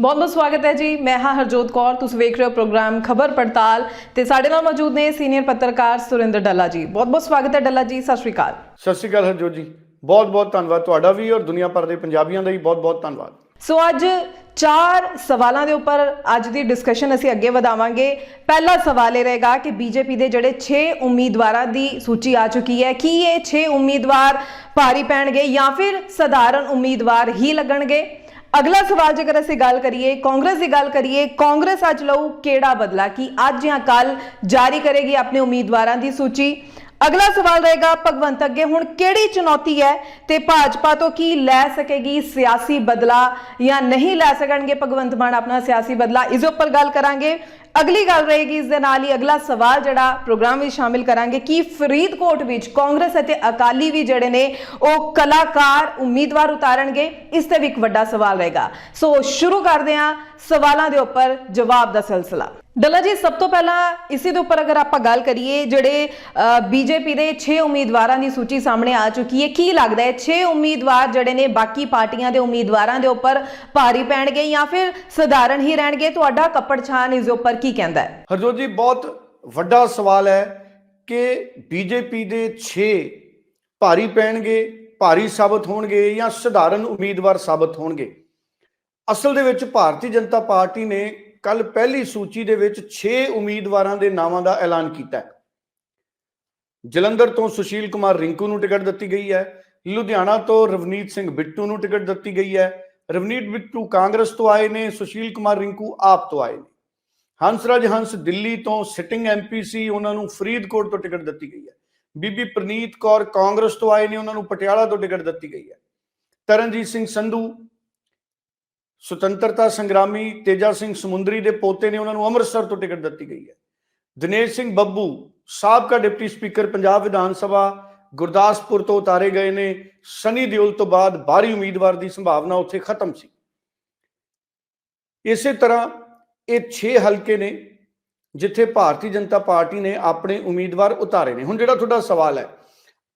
ਬਹੁਤ ਬਹੁਤ ਸਵਾਗਤ ਹੈ ਜੀ। ਮੈਂ ਹਾਂ ਹਰਜੋਤ ਕੌਰ। ਤੁਸੀਂ ਵੇਖ ਰਹੇ ਹੋ ਪ੍ਰੋਗਰਾਮ ਖਬਰ ਪੜਤਾਲ ਤੇ ਸਾਡੇ ਨਾਲ ਮੌਜੂਦ ਨੇ ਸੀਨੀਅਰ ਪੱਤਰਕਾਰ ਸੁਰਿੰਦਰ ਡੱਲਾ ਜੀ। ਬਹੁਤ ਬਹੁਤ ਸਵਾਗਤ ਹੈ ਡੱਲਾ ਜੀ। ਸਤਿ ਸ਼੍ਰੀ ਅਕਾਲ। ਸਤਿ ਸ਼੍ਰੀ ਅਕਾਲ ਹਰਜੋਤ ਜੀ। ਬਹੁਤ ਬਹੁਤ ਧੰਨਵਾਦ ਤੁਹਾਡਾ ਵੀ ਔਰ ਦੁਨੀਆ ਭਰ ਦੇ ਪੰਜਾਬੀਆਂ ਦਾ ਵੀ ਬਹੁਤ ਬਹੁਤ ਧੰਨਵਾਦ। ਸੋ ਅੱਜ ਚਾਰ ਸਵਾਲਾਂ ਦੇ ਉੱਪਰ ਅੱਜ ਦੀ ਡਿਸਕਸ਼ਨ ਅਸੀਂ ਅੱਗੇ ਵਧਾਵਾਂਗੇ। ਪਹਿਲਾ ਸਵਾਲ ਇਹ ਰਹੇਗਾ ਕਿ ਬੀਜੇਪੀ ਦੇ ਜਿਹੜੇ 6 ਉਮੀਦਵਾਰਾਂ ਦੀ ਸੂਚੀ ਆ ਚੁੱਕੀ ਹੈ ਕੀ ਇਹ 6 ਉਮੀਦਵਾਰ ਭਾਰੀ ਪੈਣਗੇ ਜਾਂ ਫਿਰ ਸਧਾਰਨ ਉਮੀਦਵਾਰ ਹੀ ਲੱਗਣਗੇ? ਅਗਲਾ ਸਵਾਲ ਜੇਕਰ ਅਸੀਂ ਗੱਲ ਕਰੀਏ, ਕਾਂਗਰਸ ਦੀ ਗੱਲ ਕਰੀਏ, ਕਾਂਗਰਸ ਅੱਜ ਲਊ ਕਿਹੜਾ ਬਦਲਾ? ਕਿ ਅੱਜ ਜਾਂ ਕੱਲ ਜਾਰੀ ਕਰੇਗੀ ਆਪਣੇ ਉਮੀਦਵਾਰਾਂ ਦੀ ਸੂਚੀ? ਅਗਲਾ ਸਵਾਲ ਰਹੇਗਾ, ਭਗਵੰਤ ਅੱਗੇ, ਹੁਣ ਕਿਹੜੀ ਚੁਣੌਤੀ ਹੈ ਤੇ ਭਾਜਪਾ ਤੋਂ ਕੀ ਲੈ ਸਕੇਗੀ ਸਿਆਸੀ ਬਦਲਾ ਜਾਂ ਨਹੀਂ ਲੈ ਸਕਣਗੇ ਭਗਵੰਤ ਮਾਨ ਆਪਣਾ ਸਿਆਸੀ ਬਦਲਾ ਇਸ ਉੱਪਰ ਗੱਲ ਕਰਾਂਗੇ। ਅਗਲੀ ਗੱਲ ਰਹੇਗੀ, ਇਸ ਦੇ ਨਾਲ ਹੀ ਅਗਲਾ ਸਵਾਲ ਜਿਹੜਾ ਪ੍ਰੋਗਰਾਮ ਵਿੱਚ ਸ਼ਾਮਿਲ ਕਰਾਂਗੇ ਕਿ ਫਰੀਦਕੋਟ ਵਿੱਚ ਕਾਂਗਰਸ ਅਤੇ ਅਕਾਲੀ ਵੀ ਜਿਹੜੇ ਨੇ, ਉਹ ਕਲਾਕਾਰ ਉਮੀਦਵਾਰ ਉਤਾਰਨਗੇ। ਇਸ ਤੇ ਵੀ ਇੱਕ ਵੱਡਾ ਸਵਾਲ ਰਹੇਗਾ। ਸੋ ਸ਼ੁਰੂ ਕਰਦੇ ਹਾਂ ਸਵਾਲਾਂ ਦੇ ਉੱਪਰ ਜਵਾਬ ਦਾ ਸਿਲਸਿਲਾ। ਡੱਲਾ ਜੀ, ਸਭ ਤੋਂ ਪਹਿਲਾਂ ਇਸੇ ਦੇ ਉੱਪਰ ਅਗਰ ਆਪਾਂ ਗੱਲ ਕਰੀਏ, ਜਿਹੜੇ ਬੀਜੇਪੀ ਦੇ 6 ਉਮੀਦਵਾਰਾਂ ਦੀ ਸੂਚੀ ਸਾਹਮਣੇ ਆ ਚੁੱਕੀ ਹੈ, ਕੀ ਲੱਗਦਾ ਹੈ? 6 ਉਮੀਦਵਾਰ ਜਿਹੜੇ ਨੇ, ਬਾਕੀ ਪਾਰਟੀਆਂ ਦੇ ਉਮੀਦਵਾਰਾਂ ਦੇ ਉੱਪਰ ਭਾਰੀ ਪੈਣਗੇ ਜਾਂ ਫਿਰ ਸਧਾਰਨ ਹੀ ਰਹਿਣਗੇ? ਤੁਹਾਡਾ ਕੱਪੜ ਛਾਨ ਇਸ ਦੇ ਉੱਪਰ ਕੀ ਕਹਿੰਦਾ ਹੈ? ਹਰਜੋਤ ਜੀ, ਬਹੁਤ ਵੱਡਾ ਸਵਾਲ ਹੈ ਕਿ ਬੀਜੇਪੀ ਦੇ 6 ਭਾਰੀ ਪੈਣਗੇ, ਭਾਰੀ ਸਾਬਤ ਹੋਣਗੇ ਜਾਂ ਸਧਾਰਨ ਉਮੀਦਵਾਰ ਸਾਬਤ ਹੋਣਗੇ? ਅਸਲ ਦੇ ਵਿੱਚ ਭਾਰਤੀ ਜਨਤਾ ਪਾਰਟੀ ਨੇ ਕੱਲ ਪਹਿਲੀ ਸੂਚੀ ਦੇ ਵਿੱਚ 6 ਉਮੀਦਵਾਰਾਂ ਦੇ ਨਾਵਾਂ ਦਾ ਐਲਾਨ ਕੀਤਾ ਹੈ। ਜਲੰਧਰ ਤੋਂ ਸੁਸ਼ੀਲ ਕੁਮਾਰ ਰਿੰਕੂ ਨੂੰ ਟਿਕਟ ਦਿੱਤੀ ਗਈ ਹੈ। ਲੁਧਿਆਣਾ ਤੋਂ ਰਵਨੀਤ ਸਿੰਘ ਬਿੱਟੂ ਨੂੰ ਟਿਕਟ ਦਿੱਤੀ ਗਈ ਹੈ। ਰਵਨੀਤ ਬਿੱਟੂ ਕਾਂਗਰਸ ਤੋਂ ਆਏ ਨੇ, ਸੁਸ਼ੀਲ ਕੁਮਾਰ ਰਿੰਕੂ ਆਪ ਤੋਂ ਆਏ ਨੇ। ਹੰਸਰਾਜ ਹੰਸ ਦਿੱਲੀ ਤੋਂ ਸਿਟਿੰਗ ਐਮਪੀ ਸੀ ਉਹਨਾਂ ਨੂੰ ਫਰੀਦਕੋਟ ਤੋਂ ਟਿਕਟ ਦਿੱਤੀ ਗਈ ਹੈ। ਬੀਬੀ ਪ੍ਰਨੀਤ ਕੌਰ ਕਾਂਗਰਸ ਤੋਂ ਆਏ ਨੇ, ਉਹਨਾਂ ਨੂੰ ਪਟਿਆਲਾ ਤੋਂ ਟਿਕਟ ਦਿੱਤੀ ਗਈ ਹੈ। ਤਰਨਜੀਤ ਸਿੰਘ ਸੰਧੂ ਸੁਤੰਤਰਤਾ ਸੰਗਰਾਮੀ ਤੇਜਾ ਸਿੰਘ ਸਮੁੰਦਰੀ ਦੇ ਪੋਤੇ ਨੇ ਉਹਨਾਂ ਨੂੰ ਅੰਮ੍ਰਿਤਸਰ ਤੋਂ ਟਿਕਟ ਦਿੱਤੀ ਗਈ ਹੈ। ਦਿਨੇਸ਼ ਸਿੰਘ ਬੱਬੂ ਸਾਬਕਾ ਡਿਪਟੀ ਸਪੀਕਰ ਪੰਜਾਬ ਵਿਧਾਨ ਸਭਾ, ਗੁਰਦਾਸਪੁਰ ਤੋਂ ਉਤਾਰੇ ਗਏ ਨੇ। ਸਨੀ ਦਿਓਲ ਤੋਂ ਬਾਅਦ ਬਾਹਰੀ ਉਮੀਦਵਾਰ ਦੀ ਸੰਭਾਵਨਾ ਉੱਥੇ ਖਤਮ ਸੀ। ਇਸੇ ਤਰ੍ਹਾਂ ਇਹ 6 ਹਲਕੇ ਨੇ, ਜਿੱਥੇ ਭਾਰਤੀ ਜਨਤਾ ਪਾਰਟੀ ਨੇ ਆਪਣੇ ਉਮੀਦਵਾਰ ਉਤਾਰੇ ਨੇ। ਹੁਣ ਜਿਹੜਾ ਤੁਹਾਡਾ ਸਵਾਲ ਹੈ,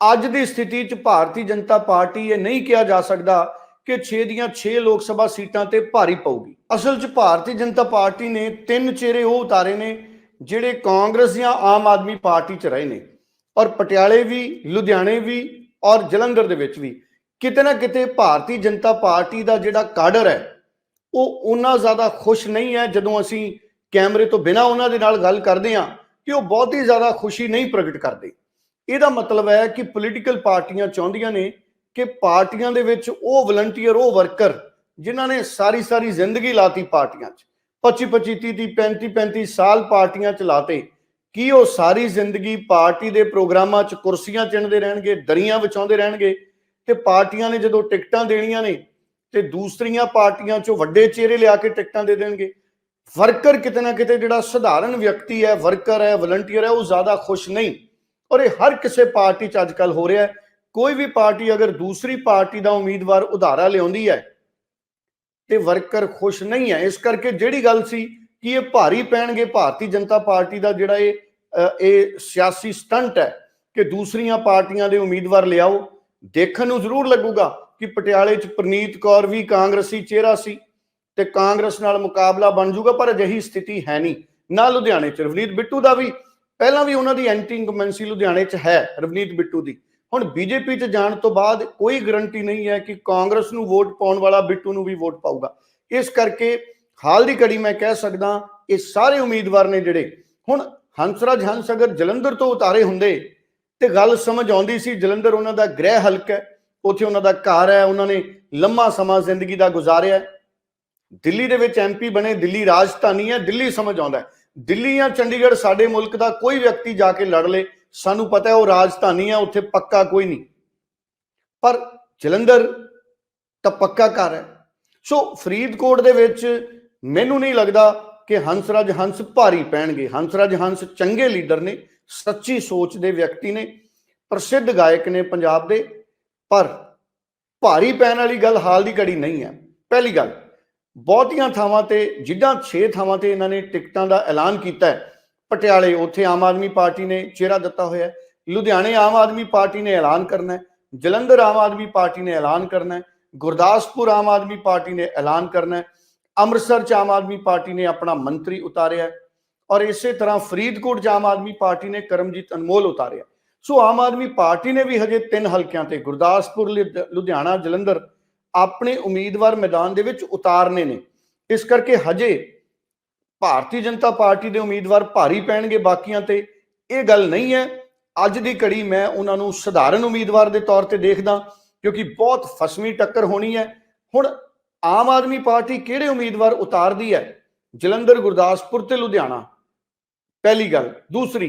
ਅੱਜ ਦੀ ਸਥਿਤੀ 'ਚ ਭਾਰਤੀ ਜਨਤਾ ਪਾਰਟੀ ਇਹ ਨਹੀਂ ਕਿਹਾ ਜਾ ਸਕਦਾ ਕਿ 6 ਦੀਆਂ 6 ਲੋਕ ਸਭਾ ਸੀਟਾਂ ਤੇ ਭਾਰੀ ਪਊਗੀ। ਅਸਲ 'ਚ ਭਾਰਤੀ ਜਨਤਾ ਪਾਰਟੀ ਨੇ ਤਿੰਨ ਚਿਹਰੇ ਉਹ ਉਤਾਰੇ ਨੇ ਜਿਹੜੇ ਕਾਂਗਰਸ ਜਾਂ ਆਮ ਆਦਮੀ ਪਾਰਟੀ 'ਚ ਰਹੇ ਨੇ। ਔਰ ਪਟਿਆਲੇ ਵੀ, ਲੁਧਿਆਣੇ ਵੀ ਔਰ ਜਲੰਧਰ ਦੇ ਵਿੱਚ ਵੀ ਕਿਤੇ ਨਾ ਕਿਤੇ ਭਾਰਤੀ ਜਨਤਾ ਪਾਰਟੀ ਦਾ ਜਿਹੜਾ ਕਾਡਰ ਹੈ, ਉਹ ਉਹਨਾਂ ਜ਼ਿਆਦਾ ਖੁਸ਼ ਨਹੀਂ ਹੈ ਜਦੋਂ ਅਸੀਂ ਕੈਮਰੇ ਤੋਂ ਬਿਨਾ ਉਹਨਾਂ ਦੇ ਨਾਲ ਗੱਲ ਕਰਦੇ ਹਾਂ ਕਿ ਉਹ ਬਹੁਤ ਹੀ ਜ਼ਿਆਦਾ ਖੁਸ਼ੀ ਨਹੀਂ ਪ੍ਰਗਟ ਕਰਦੇ। ਇਹਦਾ ਮਤਲਬ ਹੈ ਕਿ ਪੋਲੀਟੀਕਲ ਪਾਰਟੀਆਂ ਚਾਹੁੰਦੀਆਂ ਨੇ ਕਿ ਪਾਰਟੀਆਂ ਦੇ ਵਿੱਚ ਉਹ ਵਲੰਟੀਅਰ ਉਹ ਵਰਕਰ ਜਿਨ੍ਹਾਂ ਨੇ ਸਾਰੀ ਸਾਰੀ ਜ਼ਿੰਦਗੀ ਲਾਤੀ ਪਾਰਟੀਆਂ 'ਚ। 25 25 30 35 35 ਸਾਲ ਪਾਰਟੀਆਂ 'ਚ ਲਾਤੇ। ਕੀ ਉਹ ਸਾਰੀ ਜ਼ਿੰਦਗੀ ਪਾਰਟੀ ਦੇ ਪ੍ਰੋਗਰਾਮਾਂ 'ਚ ਕੁਰਸੀਆਂ ਚਿਣਦੇ ਰਹਿਣਗੇ, ਦਰੀਆਂ ਵਿਛਾਉਂਦੇ ਰਹਿਣਗੇ ਤੇ ਪਾਰਟੀਆਂ ਨੇ ਜਦੋਂ ਟਿਕਟਾਂ ਦੇਣੀਆਂ ਨੇ ਤੇ ਦੂਸਰੀਆਂ ਪਾਰਟੀਆਂ 'ਚੋਂ ਵੱਡੇ ਚਿਹਰੇ ਲਿਆ ਕੇ ਟਿਕਟਾਂ ਦੇ ਦੇਣਗੇ। ਵਰਕਰ ਕਿਤੇ ਨਾ ਕਿਤੇ ਜਿਹੜਾ ਸਧਾਰਨ ਵਿਅਕਤੀ ਹੈ ਵਰਕਰ ਹੈ ਵਲੰਟੀਅਰ ਹੈ, ਉਹ ਜ਼ਿਆਦਾ ਖੁਸ਼ ਨਹੀਂ। ਔਰ ਇਹ ਹਰ ਕਿਸੇ ਪਾਰਟੀ 'ਚ ਅੱਜਕੱਲ ਹੋ ਰਿਹਾ ਹੈ। ਕੋਈ ਵੀ ਪਾਰਟੀ ਅਗਰ ਦੂਸਰੀ ਪਾਰਟੀ ਦਾ ਉਮੀਦਵਾਰ ਉਧਾਰਾ ਲਿਆਉਂਦੀ ਹੈ ਤੇ ਵਰਕਰ ਖੁਸ਼ ਨਹੀਂ ਹੈ, ਇਸ ਕਰਕੇ ਜਿਹੜੀ ਗੱਲ ਸੀ ਕਿ ਇਹ ਭਾਰੀ ਪੈਣਗੇ, ਭਾਰਤੀ ਜਨਤਾ ਪਾਰਟੀ ਦਾ ਜਿਹੜਾ ਇਹ ਇਹ ਸਿਆਸੀ ਸਟੰਟ ਹੈ ਕਿ ਦੂਸਰੀਆਂ ਪਾਰਟੀਆਂ ਦੇ ਉਮੀਦਵਾਰ ਲਿਆਓ। ਦੇਖਣ ਨੂੰ ਜ਼ਰੂਰ ਲੱਗੂਗਾ ਕਿ ਪਟਿਆਲੇ 'ਚ ਪ੍ਰਨੀਤ ਕੌਰ ਵੀ ਕਾਂਗਰਸੀ ਚਿਹਰਾ ਸੀ ਤੇ ਕਾਂਗਰਸ ਨਾਲ ਮੁਕਾਬਲਾ ਬਣ ਜਾਊਗਾ ਪਰ ਅਜਿਹੀ ਸਥਿਤੀ ਹੈ ਨਹੀਂ। ਨਾ ਲੁਧਿਆਣੇ 'ਚ। ਰਵਨੀਤ ਬਿੱਟੂ ਦਾ ਵੀ, ਪਹਿਲਾਂ ਵੀ ਉਹਨਾਂ ਦੀ ਐਂਟੀ ਇਨਕਮੈਂਸੀ ਲੁਧਿਆਣੇ 'ਚ ਹੈ ਰਵਨੀਤ ਬਿੱਟੂ ਦੀ। ਹੁਣ ਬੀਜੇਪੀ 'ਚ ਜਾਣ ਤੋਂ ਬਾਅਦ ਕੋਈ ਗਰੰਟੀ ਨਹੀਂ ਹੈ ਕਿ ਕਾਂਗਰਸ ਨੂੰ ਵੋਟ ਪਾਉਣ ਵਾਲਾ ਬਿੱਟੂ ਨੂੰ ਵੀ ਵੋਟ ਪਾਊਗਾ। ਇਸ ਕਰਕੇ ਹਾਲ ਦੀ ਘੜੀ ਮੈਂ ਕਹਿ ਸਕਦਾ ਇਹ ਸਾਰੇ ਉਮੀਦਵਾਰ ਨੇ ਜਿਹੜੇ ਹੁਣ ਹੰਸਰਾਜ ਹੰਸ ਅਗਰ ਜਲੰਧਰ ਤੋਂ ਉਤਾਰੇ ਹੁੰਦੇ ਤੇ ਗੱਲ ਸਮਝ ਆਉਂਦੀ ਸੀ, ਜਲੰਧਰ ਉਹਨਾਂ ਦਾ ਗ੍ਰਹਿ ਹਲਕਾ ਹੈ, ਉੱਥੇ ਉਹਨਾਂ ਦਾ ਘਰ ਹੈ, ਉਹਨਾਂ ਨੇ ਲੰਮਾ ਸਮਾਂ ਜ਼ਿੰਦਗੀ ਦਾ ਗੁਜ਼ਾਰਿਆ ਦਿੱਲੀ ਦੇ ਵਿੱਚ ਐਮਪੀ ਬਣੇ, ਦਿੱਲੀ ਰਾਜਧਾਨੀ ਹੈ, ਦਿੱਲੀ ਸਮਝ ਆਉਂਦਾ ਦਿੱਲੀ ਜਾਂ ਚੰਡੀਗੜ੍ਹ ਸਾਡੇ ਮੁਲਕ ਦਾ ਕੋਈ ਵਿਅਕਤੀ ਜਾ ਕੇ ਲੜ ਲੇ ਸਾਨੂੰ ਪਤਾ ਹੈ ਉਹ ਰਾਜਧਾਨੀ ਹੈ ਉੱਥੇ ਪੱਕਾ ਕੋਈ ਨਹੀਂ। ਪਰ ਜਲੰਧਰ ਤਾਂ ਪੱਕਾ ਘਰ ਹੈ। ਸੋ ਫਰੀਦਕੋਟ ਦੇ ਵਿੱਚ ਮੈਨੂੰ ਨਹੀਂ ਲੱਗਦਾ ਕਿ ਹੰਸਰਾਜ ਹੰਸ ਭਾਰੀ ਪੈਣਗੇ। ਹੰਸਰਾਜ ਹੰਸ ਚੰਗੇ ਲੀਡਰ ਨੇ, ਸੱਚੀ ਸੋਚ ਦੇ ਵਿਅਕਤੀ ਨੇ, ਪ੍ਰਸਿੱਧ ਗਾਇਕ ਨੇ ਪੰਜਾਬ ਦੇ। ਪਰ ਭਾਰੀ ਪੈਣ ਵਾਲੀ ਗੱਲ ਹਾਲ ਦੀ ਘੜੀ ਨਹੀਂ ਹੈ। ਪਹਿਲੀ ਗੱਲ, ਬਹੁਤੀਆਂ ਥਾਵਾਂ ਤੇ, ਜਿੱਦਾਂ 6 ਥਾਵਾਂ ਤੇ ਇਹਨਾਂ ਨੇ ਟਿਕਟਾਂ ਦਾ ਐਲਾਨ ਕੀਤਾ ਹੈ ਪਟਿਆਲੇ, ਉੱਥੇ ਆਮ ਆਦਮੀ ਪਾਰਟੀ ਨੇ ਚਿਹਰਾ ਦਿੱਤਾ ਹੋਇਆ ਹੈ। ਲੁਧਿਆਣੇ ਆਮ ਆਦਮੀ ਪਾਰਟੀ ਨੇ ਐਲਾਨ ਕਰਨਾ ਹੈ। ਜਲੰਧਰ ਆਮ ਆਦਮੀ ਪਾਰਟੀ ਨੇ ਐਲਾਨ ਕਰਨਾ ਹੈ। ਗੁਰਦਾਸਪੁਰ ਆਮ ਆਦਮੀ ਪਾਰਟੀ ਨੇ ਐਲਾਨ ਕਰਨਾ ਹੈ। ਅੰਮ੍ਰਿਤਸਰ ਚ ਆਮ ਆਦਮੀ ਪਾਰਟੀ ਨੇ ਆਪਣਾ ਮੰਤਰੀ ਉਤਾਰਿਆ ਹੈ। ਔਰ ਇਸੇ ਤਰ੍ਹਾਂ ਫਰੀਦਕੋਟ ਚ ਆਮ ਆਦਮੀ ਪਾਰਟੀ ਨੇ ਕਰਮਜੀਤ ਅਨਮੋਲ ਉਤਾਰਿਆ ਸੋ ਆਮ ਆਦਮੀ ਪਾਰਟੀ ਨੇ ਵੀ ਹਜੇ ਤਿੰਨ ਹਲਕਿਆਂ ਤੇ ਗੁਰਦਾਸਪੁਰ, ਲੁਧ- ਲੁਧਿਆਣਾ, ਜਲੰਧਰ ਆਪਣੇ ਉਮੀਦਵਾਰ ਮੈਦਾਨ ਦੇ ਵਿੱਚ ਉਤਾਰਨੇ ਨੇ। ਇਸ ਕਰਕੇ ਹਜੇ ਭਾਰਤੀ ਜਨਤਾ ਪਾਰਟੀ ਦੇ ਉਮੀਦਵਾਰ ਭਾਰੀ ਪੈਣਗੇ ਬਾਕੀਆਂ ਤੇ। ਇਹ ਗੱਲ ਨਹੀਂ ਹੈ। ਅੱਜ ਦੀ ਘੜੀ ਮੈਂ ਉਹਨਾਂ ਨੂੰ ਸਧਾਰਨ ਉਮੀਦਵਾਰ ਦੇ ਤੌਰ ਤੇ ਦੇਖਦਾ, ਕਿਉਂਕਿ ਬਹੁਤ ਫਸਵੀਂ ਟੱਕਰ ਹੋਣੀ ਹੈ। ਹੁਣ ਆਮ ਆਦਮੀ ਪਾਰਟੀ ਕਿਹੜੇ ਉਮੀਦਵਾਰ ਉਤਾਰਦੀ ਹੈ? ਜਲੰਧਰ, ਗੁਰਦਾਸਪੁਰ ਤੇ ਲੁਧਿਆਣਾ। ਪਹਿਲੀ ਗੱਲ। ਦੂਸਰੀ,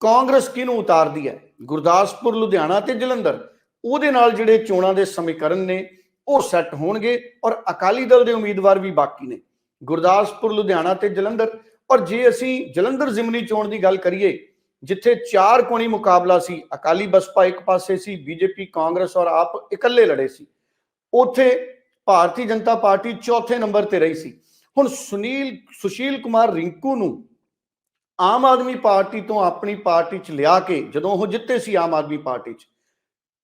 ਕਾਂਗਰਸ ਕਿਹਨੂੰ ਉਤਾਰਦੀ ਹੈ? ਗੁਰਦਾਸਪੁਰ, ਲੁਧਿਆਣਾ ਤੇ ਜਲੰਧਰ। ਉਹਦੇ ਨਾਲ ਜਿਹੜੇ ਚੋਣਾਂ ਦੇ ਸਮੀਕਰਨ ਨੇ, ਉਹ ਸੈੱਟ ਹੋਣਗੇ ਔਰ ਅਕਾਲੀ ਦਲ ਦੇ ਉਮੀਦਵਾਰ ਵੀ ਬਾਕੀ ਨੇ। ਗੁਰਦਾਸਪੁਰ, ਲੁਧਿਆਣਾ ਤੇ ਜਲੰਧਰ। ਔਰ ਜੇ ਅਸੀਂ ਜਲੰਧਰ ਜ਼ਿਮਨੀ ਚੋਣ ਦੀ ਗੱਲ ਕਰੀਏ, ਜਿੱਥੇ ਚਾਰ ਕੋਣੀ ਮੁਕਾਬਲਾ ਸੀ, ਅਕਾਲੀ ਬਸਪਾ ਇੱਕ ਪਾਸੇ ਸੀ, ਬੀਜੇਪੀ, ਕਾਂਗਰਸ ਔਰ ਆਪ ਇਕੱਲੇ ਲੜੇ ਸੀ। ਉੱਥੇ ਭਾਰਤੀ ਜਨਤਾ ਪਾਰਟੀ ਚੌਥੇ ਨੰਬਰ ਤੇ ਰਹੀ ਸੀ। ਹੁਣ ਸੁਨੀਲ, ਸੁਸ਼ੀਲ ਕੁਮਾਰ ਰਿੰਕੂ ਨੂੰ ਆਮ ਆਦਮੀ ਪਾਰਟੀ ਤੋਂ ਆਪਣੀ ਪਾਰਟੀ ਚ ਲਿਆ ਕੇ, ਜਦੋਂ ਉਹ ਜਿੱਤੇ ਸੀ ਆਮ ਆਦਮੀ ਪਾਰਟੀ ਚ,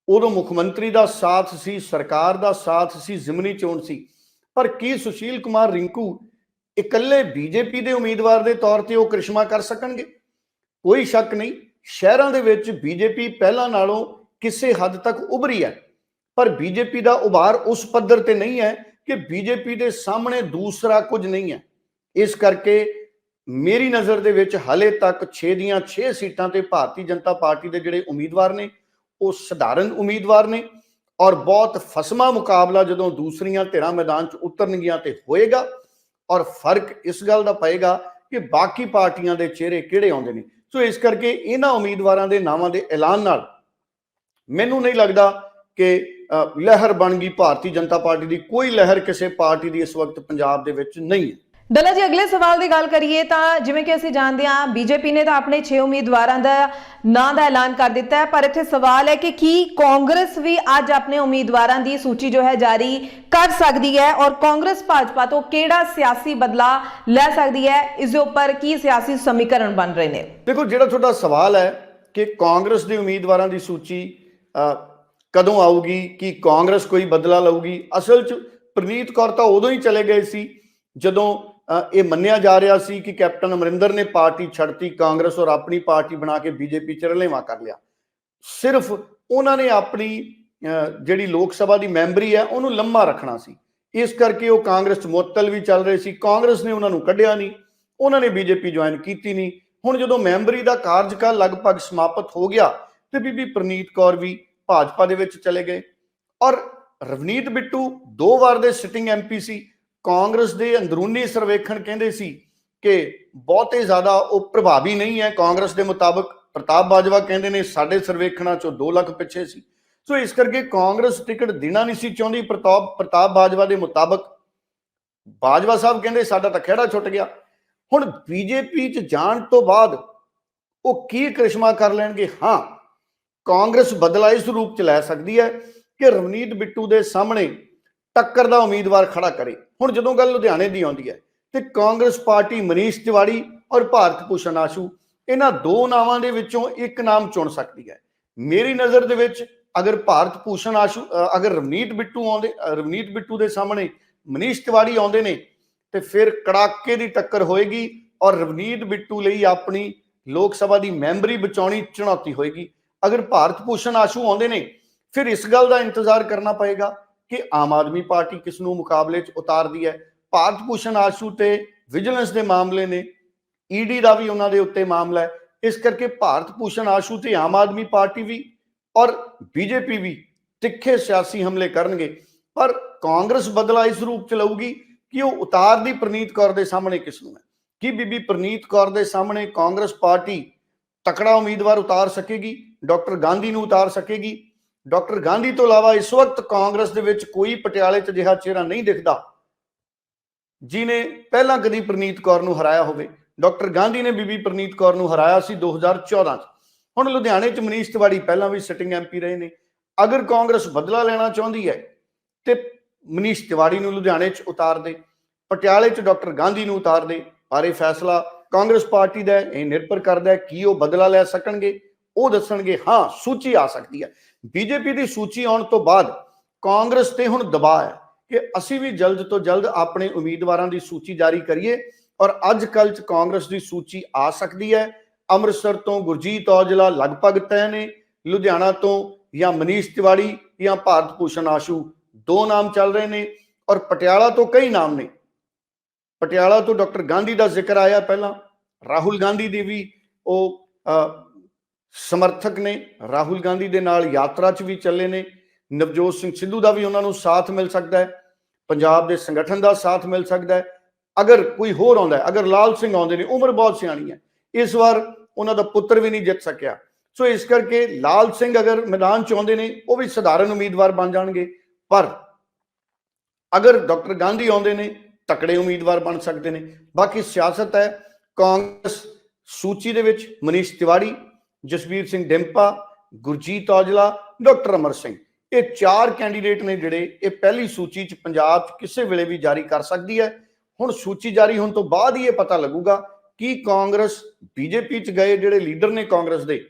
ਉਦੋਂ ਮੁੱਖ ਮੰਤਰੀ ਦਾ ਸਾਥ ਸੀ, ਸਰਕਾਰ ਦਾ ਸਾਥ ਸੀ, ਜ਼ਿਮਨੀ ਚੋਣ ਸੀ। ਪਰ ਕੀ ਸੁਸ਼ੀਲ ਕੁਮਾਰ ਰਿੰਕੂ ਇਕੱਲੇ ਬੀਜੇਪੀ ਦੇ ਉਮੀਦਵਾਰ ਦੇ ਤੌਰ ਤੇ ਉਹ ਕ੍ਰਿਸ਼ਮਾ ਕਰ ਸਕਣਗੇ? ਕੋਈ ਸ਼ੱਕ ਨਹੀਂ, ਸ਼ਹਿਰਾਂ ਦੇ ਵਿੱਚ ਬੀਜੇਪੀ ਪਹਿਲਾਂ ਨਾਲੋਂ ਕਿਸੇ ਹੱਦ ਤੱਕ ਉਭਰੀ ਹੈ। ਪਰ ਬੀਜੇਪੀ ਦਾ ਉਭਾਰ ਉਸ ਪੱਧਰ ਤੇ ਨਹੀਂ ਹੈ ਕਿ ਬੀਜੇਪੀ ਦੇ ਸਾਹਮਣੇ ਦੂਸਰਾ ਕੁਝ ਨਹੀਂ ਹੈ। ਇਸ ਕਰਕੇ ਮੇਰੀ ਨਜ਼ਰ ਦੇ ਵਿੱਚ ਹਲੇ ਤੱਕ 6 ਦੀਆਂ 6 ਸੀਟਾਂ ਤੇ ਭਾਰਤੀ ਜਨਤਾ ਪਾਰਟੀ ਦੇ ਜਿਹੜੇ ਉਮੀਦਵਾਰ ਨੇ, ਉਹ ਸਧਾਰਨ ਉਮੀਦਵਾਰ ਨੇ ਔਰ ਬਹੁਤ ਫਸਮਾ ਮੁਕਾਬਲਾ ਜਦੋਂ ਦੂਸਰੀਆਂ ਧਿਰਾਂ ਮੈਦਾਨ 'ਚ ਉਤਰਨਗੀਆਂ ਤੇ ਹੋਏਗਾ ਔਰ ਫ਼ਰਕ ਇਸ ਗੱਲ ਦਾ ਪਏਗਾ ਕਿ ਬਾਕੀ ਪਾਰਟੀਆਂ ਦੇ ਚਿਹਰੇ ਕਿਹੜੇ ਆਉਂਦੇ ਨੇ। ਸੋ ਇਸ ਕਰਕੇ ਇਹਨਾਂ ਉਮੀਦਵਾਰਾਂ ਦੇ ਨਾਵਾਂ ਦੇ ਐਲਾਨ ਨਾਲ ਮੈਨੂੰ ਨਹੀਂ ਲੱਗਦਾ ਕਿ ਲਹਿਰ ਬਣ ਗਈ ਭਾਰਤੀ ਜਨਤਾ ਪਾਰਟੀ ਦੀ। ਕੋਈ ਲਹਿਰ ਕਿਸੇ ਪਾਰਟੀ ਦੀ ਇਸ ਵਕਤ ਪੰਜਾਬ ਦੇ ਵਿੱਚ ਨਹੀਂ ਹੈ। ਡੱਲਾ ਜੀ, ਅਗਲੇ ਸਵਾਲ ਦੀ ਗੱਲ ਕਰੀਏ ਤਾਂ ਜਿਵੇਂ ਕਿ ਅਸੀਂ ਜਾਣਦੇ ਹਾਂ, ਬੀਜੇਪੀ ਨੇ ਤਾਂ ਆਪਣੇ 6 ਉਮੀਦਵਾਰਾਂ ਦਾ ਨਾਂ ਦਾ ਐਲਾਨ ਕਰ ਦਿੱਤਾ ਹੈ, ਪਰ ਇੱਥੇ ਸਵਾਲ ਹੈ ਕਿ ਕੀ ਕਾਂਗਰਸ ਵੀ ਅੱਜ ਆਪਣੇ ਉਮੀਦਵਾਰਾਂ ਦੀ ਸੂਚੀ ਜੋ ਹੈ ਜਾਰੀ ਕਰ ਸਕਦੀ ਹੈ ਔਰ ਕਾਂਗਰਸ ਭਾਜਪਾ ਤੋਂ ਕਿਹੜਾ ਸਿਆਸੀ ਬਦਲਾ ਲੈ ਸਕਦੀ ਹੈ, ਇਸ ਦੇ ਉੱਪਰ ਕੀ ਸਿਆਸੀ ਸਮੀਕਰਨ ਬਣ ਰਹੇ ਨੇ? ਦੇਖੋ, ਜਿਹੜਾ ਤੁਹਾਡਾ ਸਵਾਲ ਹੈ ਕਿ ਕਾਂਗਰਸ ਦੇ ਉਮੀਦਵਾਰਾਂ ਦੀ ਸੂਚੀ ਕਦੋਂ ਆਊਗੀ, ਕਿ ਕਾਂਗਰਸ ਕੋਈ ਬਦਲਾ ਲਊਗੀ, ਅਸਲ 'ਚ ਪ੍ਰਨੀਤ ਕੌਰ ਤਾਂ ਉਦੋਂ ਹੀ ਚਲੇ ਗਏ ਸੀ ਜਦੋਂ ਇਹ ਮੰਨਿਆ ਜਾ ਰਿਹਾ ਸੀ ਕਿ ਕੈਪਟਨ ਅਮਰਿੰਦਰ ਨੇ ਪਾਰਟੀ ਛੱਡਤੀ, ਕਾਂਗਰਸ ਔਰ ਆਪਣੀ ਪਾਰਟੀ ਬਣਾ ਕੇ ਬੀਜੇਪੀ ਚ ਰਲੇਵਾਂ ਕਰ ਲਿਆ। ਸਿਰਫ ਉਹਨਾਂ ਨੇ ਆਪਣੀ ਜਿਹੜੀ ਲੋਕ ਸਭਾ ਦੀ ਮੈਂਬਰੀ ਹੈ, ਉਹਨੂੰ ਲੰਮਾ ਰੱਖਣਾ ਸੀ। ਇਸ ਕਰਕੇ ਉਹ ਕਾਂਗਰਸ ਚ ਮੁਅੱਤਲ ਵੀ ਚੱਲ ਰਹੇ ਸੀ। ਕਾਂਗਰਸ ਨੇ ਉਹਨਾਂ ਨੂੰ ਕੱਢਿਆ ਨਹੀਂ। ਉਹਨਾਂ ਨੇ ਬੀਜੇਪੀ ਜੁਆਇਨ ਕੀਤੀ ਨਹੀਂ। ਹੁਣ ਜਦੋਂ ਮੈਂਬਰੀ ਦਾ ਕਾਰਜਕਾਲ ਲਗਭਗ ਸਮਾਪਤ ਹੋ ਗਿਆ, ਤੇ ਬੀਬੀ ਪ੍ਰਨੀਤ ਕੌਰ ਵੀ ਭਾਜਪਾ ਦੇ ਵਿੱਚ ਚਲੇ ਗਏ। ਔਰ ਰਵਨੀਤ ਬਿੱਟੂ ਦੋ ਵਾਰ ਦੇ ਸਿਟਿੰਗ ਐਮਪੀ ਸੀ। ਕਾਂਗਰਸ ਦੇ ਅੰਦਰੂਨੀ ਸਰਵੇਖਣ ਕਹਿੰਦੇ ਸੀ ਕਿ ਬਹੁਤੇ ਜ਼ਿਆਦਾ ਉਹ ਪ੍ਰਭਾਵੀ ਨਹੀਂ ਹੈ। ਕਾਂਗਰਸ ਦੇ ਮੁਤਾਬਕ ਪ੍ਰਤਾਪ ਬਾਜਵਾ ਕਹਿੰਦੇ ਨੇ ਸਾਡੇ ਸਰਵੇਖਣਾਂ ਚੋਂ 2 ਲੱਖ ਪਿੱਛੇ ਸੀ। ਸੋ ਇਸ ਕਰਕੇ ਕਾਂਗਰਸ ਟਿਕਟ ਦੇਣਾ ਨਹੀਂ ਸੀ ਚਾਹੁੰਦੀ। ਪ੍ਰਤਾਪ ਪ੍ਰਤਾਪ ਬਾਜਵਾ ਦੇ ਮੁਤਾਬਕ ਬਾਜਵਾ ਸਾਹਿਬ ਕਹਿੰਦੇ ਸਾਡਾ ਤਾਂ ਖਿਹੜਾ ਛੁੱਟ ਗਿਆ। ਹੁਣ ਬੀਜੇਪੀ ਚ ਜਾਣ ਤੋਂ ਬਾਅਦ ਉਹ ਕੀ ਕ੍ਰਿਸ਼ਮਾ ਕਰ ਲੈਣਗੇ? ਹਾਂ, ਕਾਂਗਰਸ ਬਦਲਾ ਇਸ ਰੂਪ ਚ ਲੈ ਸਕਦੀ ਹੈ ਕਿ ਰਵਨੀਤ ਬਿੱਟੂ ਦੇ ਸਾਹਮਣੇ ਟੱਕਰ ਦਾ ਉਮੀਦਵਾਰ ਖੜਾ ਕਰੇ। ਹੁਣ ਜਦੋਂ ਗੱਲ ਲੁਧਿਆਣੇ ਦੀ ਆਉਂਦੀ ਹੈ, ਤੇ ਕਾਂਗਰਸ ਪਾਰਟੀ ਮਨੀਸ਼ ਤਿਵਾੜੀ ਔਰ ਭਾਰਤ ਭੂਸ਼ਣ ਆਸ਼ੂ, ਇਹਨਾਂ ਦੋ ਨਾਵਾਂ ਦੇ ਵਿੱਚੋਂ ਇੱਕ ਨਾਮ ਚੁਣ ਸਕਦੀ ਹੈ। ਮੇਰੀ ਨਜ਼ਰ ਦੇ ਵਿੱਚ ਅਗਰ ਭਾਰਤ ਭੂਸ਼ਣ ਆਸ਼ੂ ਅਗਰ ਰਵਨੀਤ ਬਿੱਟੂ ਆਉਂਦੇ ਰਵਨੀਤ ਬਿੱਟੂ ਦੇ ਸਾਹਮਣੇ ਮਨੀਸ਼ ਤਿਵਾੜੀ ਆਉਂਦੇ ਨੇ, ਤੇ ਫਿਰ ਕੜਾਕੇ ਦੀ ਟੱਕਰ ਹੋਏਗੀ ਔਰ ਰਵਨੀਤ ਬਿੱਟੂ ਲਈ ਆਪਣੀ ਲੋਕ ਸਭਾ ਦੀ ਮੈਂਬਰੀ ਬਚਾਉਣੀ ਚੁਣੌਤੀ ਹੋਏਗੀ। ਅਗਰ ਭਾਰਤ ਭੂਸ਼ਣ ਆਸ਼ੂ ਆਉਂਦੇ ਨੇ, ਫਿਰ ਇਸ ਗੱਲ ਦਾ ਇੰਤਜ਼ਾਰ ਕਰਨਾ ਪਏਗਾ। ਕਿ ਆਮ ਆਦਮੀ ਪਾਰਟੀ ਕਿਸ ਨੂੰ ਮੁਕਾਬਲੇ 'ਚ ਉਤਾਰਦੀ ਹੈ? ਭਾਰਤ ਭੂਸ਼ਣ ਆਸ਼ੂ ਤੇ ਵਿਜੀਲੈਂਸ ਦੇ ਮਾਮਲੇ ਨੇ। ਈਡੀ ਦਾ ਵੀ ਉਹਨਾਂ ਦੇ ਉੱਤੇ ਮਾਮਲਾ ਹੈ। ਇਸ ਕਰਕੇ ਭਾਰਤ ਭੂਸ਼ਣ ਆਸ਼ੂ ਤੇ ਆਮ ਆਦਮੀ ਪਾਰਟੀ ਵੀ ਔਰ ਬੀਜੇਪੀ ਵੀ ਤਿੱਖੇ ਸਿਆਸੀ ਹਮਲੇ ਕਰਨਗੇ। ਪਰ ਕਾਂਗਰਸ ਬਦਲਾ ਇਸ ਰੂਪ ਚ ਲਊਗੀ ਕਿ ਉਹ ਉਤਾਰਦੀ ਪ੍ਰਨੀਤ ਕੌਰ ਦੇ ਸਾਹਮਣੇ ਕਿਸ ਨੂੰ ਹੈ? ਕੀ ਬੀਬੀ ਪ੍ਰਨੀਤ ਕੌਰ ਦੇ ਸਾਹਮਣੇ ਕਾਂਗਰਸ ਪਾਰਟੀ ਤਕੜਾ ਉਮੀਦਵਾਰ ਉਤਾਰ ਸਕੇਗੀ? ਡਾਕਟਰ ਗਾਂਧੀ ਨੂੰ ਉਤਾਰ ਸਕੇਗੀ? ਡਾਕਟਰ ਗਾਂਧੀ ਤੋਂ ਇਲਾਵਾ ਇਸ ਵਕਤ ਕਾਂਗਰਸ ਦੇ ਵਿੱਚ ਕੋਈ ਪਟਿਆਲੇ 'ਚ ਅਜਿਹਾ ਚਿਹਰਾ ਨਹੀਂ ਦਿਖਦਾ ਜਿਨੇ ਪਹਿਲਾਂ ਕਦੀ ਪ੍ਰਨੀਤ ਕੌਰ ਨੂੰ ਹਰਾਇਆ ਹੋਵੇ। ਡਾਕਟਰ ਗਾਂਧੀ ਨੇ ਬੀਬੀ ਪ੍ਰਨੀਤ ਕੌਰ ਨੂੰ ਹਰਾਇਆ ਸੀ 2014 'ਚ। ਹੁਣ ਲੁਧਿਆਣੇ 'ਚ ਮਨੀਸ਼ ਤਿਵਾੜੀ ਪਹਿਲਾਂ ਵੀ ਸਿਟਿੰਗ ਐਮਪੀ ਰਹੇ ਨੇ। ਅਗਰ ਕਾਂਗਰਸ ਬਦਲਾ ਲੈਣਾ ਚਾਹੁੰਦੀ ਹੈ ਤੇ ਮਨੀਸ਼ ਤਿਵਾੜੀ ਨੂੰ ਲੁਧਿਆਣੇ 'ਚ ਉਤਾਰ ਦੇ ਪਟਿਆਲੇ 'ਚ ਡਾਕਟਰ ਗਾਂਧੀ ਨੂੰ ਉਤਾਰ ਦੇ ਪਰ ਇਹ ਫੈਸਲਾ ਕਾਂਗਰਸ ਪਾਰਟੀ ਦਾ ਇਹ ਨਿਰਭਰ ਕਰਦਾ ਹੈ ਕੀ ਉਹ ਬਦਲਾ ਲੈ ਸਕਣਗੇ। ਉਹ ਦੱਸਣਗੇ ਹਾਂ ਸੂਚੀ ਆ ਸਕਦੀ ਹੈ। ਬੀਜੇਪੀ ਦੀ ਸੂਚੀ ਆਉਣ ਤੋਂ ਬਾਅਦ ਕਾਂਗਰਸ ਤੇ ਹੁਣ ਦਬਾਅ ਹੈ ਕਿ ਅਸੀਂ ਵੀ ਜਲਦ ਤੋਂ ਜਲਦ ਆਪਣੇ ਉਮੀਦਵਾਰਾਂ ਦੀ ਸੂਚੀ ਜਾਰੀ ਕਰੀਏ ਔਰ ਅੱਜ ਕੱਲ੍ਹ ਚ ਕਾਂਗਰਸ ਦੀ ਸੂਚੀ ਆ ਸਕਦੀ ਹੈ। ਅੰਮ੍ਰਿਤਸਰ ਤੋਂ ਗੁਰਜੀਤ ਔਜਲਾ ਲਗਭਗ ਤੈਅ ਨੇ ਲੁਧਿਆਣਾ ਤੋਂ ਜਾਂ ਮਨੀਸ਼ ਤਿਵਾੜੀ ਜਾਂ ਭਾਰਤ ਭੂਸ਼ਣ ਆਸ਼ੂ ਦੋ ਨਾਮ ਚੱਲ ਰਹੇ ਨੇ ਔਰ ਪਟਿਆਲਾ ਤੋਂ ਕਈ ਨਾਮ ਨੇ। ਪਟਿਆਲਾ ਤੋਂ ਡਾਕਟਰ ਗਾਂਧੀ ਦਾ ਜ਼ਿਕਰ ਆਇਆ ਪਹਿਲਾਂ ਰਾਹੁਲ ਗਾਂਧੀ ਦੀ ਵੀ ਉਹ ਅ, ਸਮਰਥਕ ਨੇ, ਰਾਹੁਲ ਗਾਂਧੀ ਦੇ ਨਾਲ ਯਾਤਰਾ 'ਚ ਵੀ ਚੱਲੇ ਨੇ। ਨਵਜੋਤ ਸਿੰਘ ਸਿੱਧੂ ਦਾ ਵੀ ਉਹਨਾਂ ਨੂੰ ਸਾਥ ਮਿਲ ਸਕਦਾ ਹੈ। ਪੰਜਾਬ ਦੇ ਸੰਗਠਨ ਦਾ ਸਾਥ ਮਿਲ ਸਕਦਾ ਹੈ। ਅਗਰ ਕੋਈ ਹੋਰ ਆਉਂਦਾ ਅਗਰ ਲਾਲ ਸਿੰਘ ਆਉਂਦੇ ਨੇ, ਉਮਰ ਬਹੁਤ ਸਿਆਣੀ ਹੈ। ਇਸ ਵਾਰ ਉਹਨਾਂ ਦਾ ਪੁੱਤਰ ਵੀ ਨਹੀਂ ਜਿੱਤ ਸਕਿਆ। ਸੋ ਇਸ ਕਰਕੇ ਲਾਲ ਸਿੰਘ ਅਗਰ ਮੈਦਾਨ 'ਚ ਆਉਂਦੇ ਨੇ, ਉਹ ਵੀ ਸਧਾਰਨ ਉਮੀਦਵਾਰ ਬਣ ਜਾਣਗੇ। ਪਰ ਅਗਰ ਡਾਕਟਰ ਗਾਂਧੀ ਆਉਂਦੇ ਨੇ, ਤਕੜੇ ਉਮੀਦਵਾਰ ਬਣ ਸਕਦੇ ਨੇ। ਬਾਕੀ ਸਿਆਸਤ ਹੈ, ਕਾਂਗਰਸ ਸੂਚੀ ਦੇ ਵਿੱਚ ਮਨੀਸ਼ ਤਿਵਾੜੀ ਜਸਵੀਰ ਸਿੰਘ ਡਿੰਪਾ, ਗੁਰਜੀਤ ਔਜਲਾ, ਡਾਕਟਰ ਅਮਰ ਸਿੰਘ। ਇਹ ਚਾਰ ਕੈਂਡੀਡੇਟ ਨੇ ਜਿਹੜੇ ਇਹ ਪਹਿਲੀ ਸੂਚੀ 'ਚ ਪੰਜਾਬ 'ਚ ਕਿਸੇ ਵੇਲੇ ਵੀ ਜਾਰੀ ਕਰ ਸਕਦੀ ਹੈ। ਹੁਣ ਸੂਚੀ ਜਾਰੀ ਹੋਣ ਤੋਂ ਬਾਅਦ ਹੀ ਇਹ ਪਤਾ ਲੱਗੂਗਾ ਕਿ ਕਾਂਗਰਸ ਬੀਜੇਪੀ 'ਚ ਗਏ ਜਿਹੜੇ ਲੀਡਰ ਨੇ ਕਾਂਗਰਸ ਦੇ,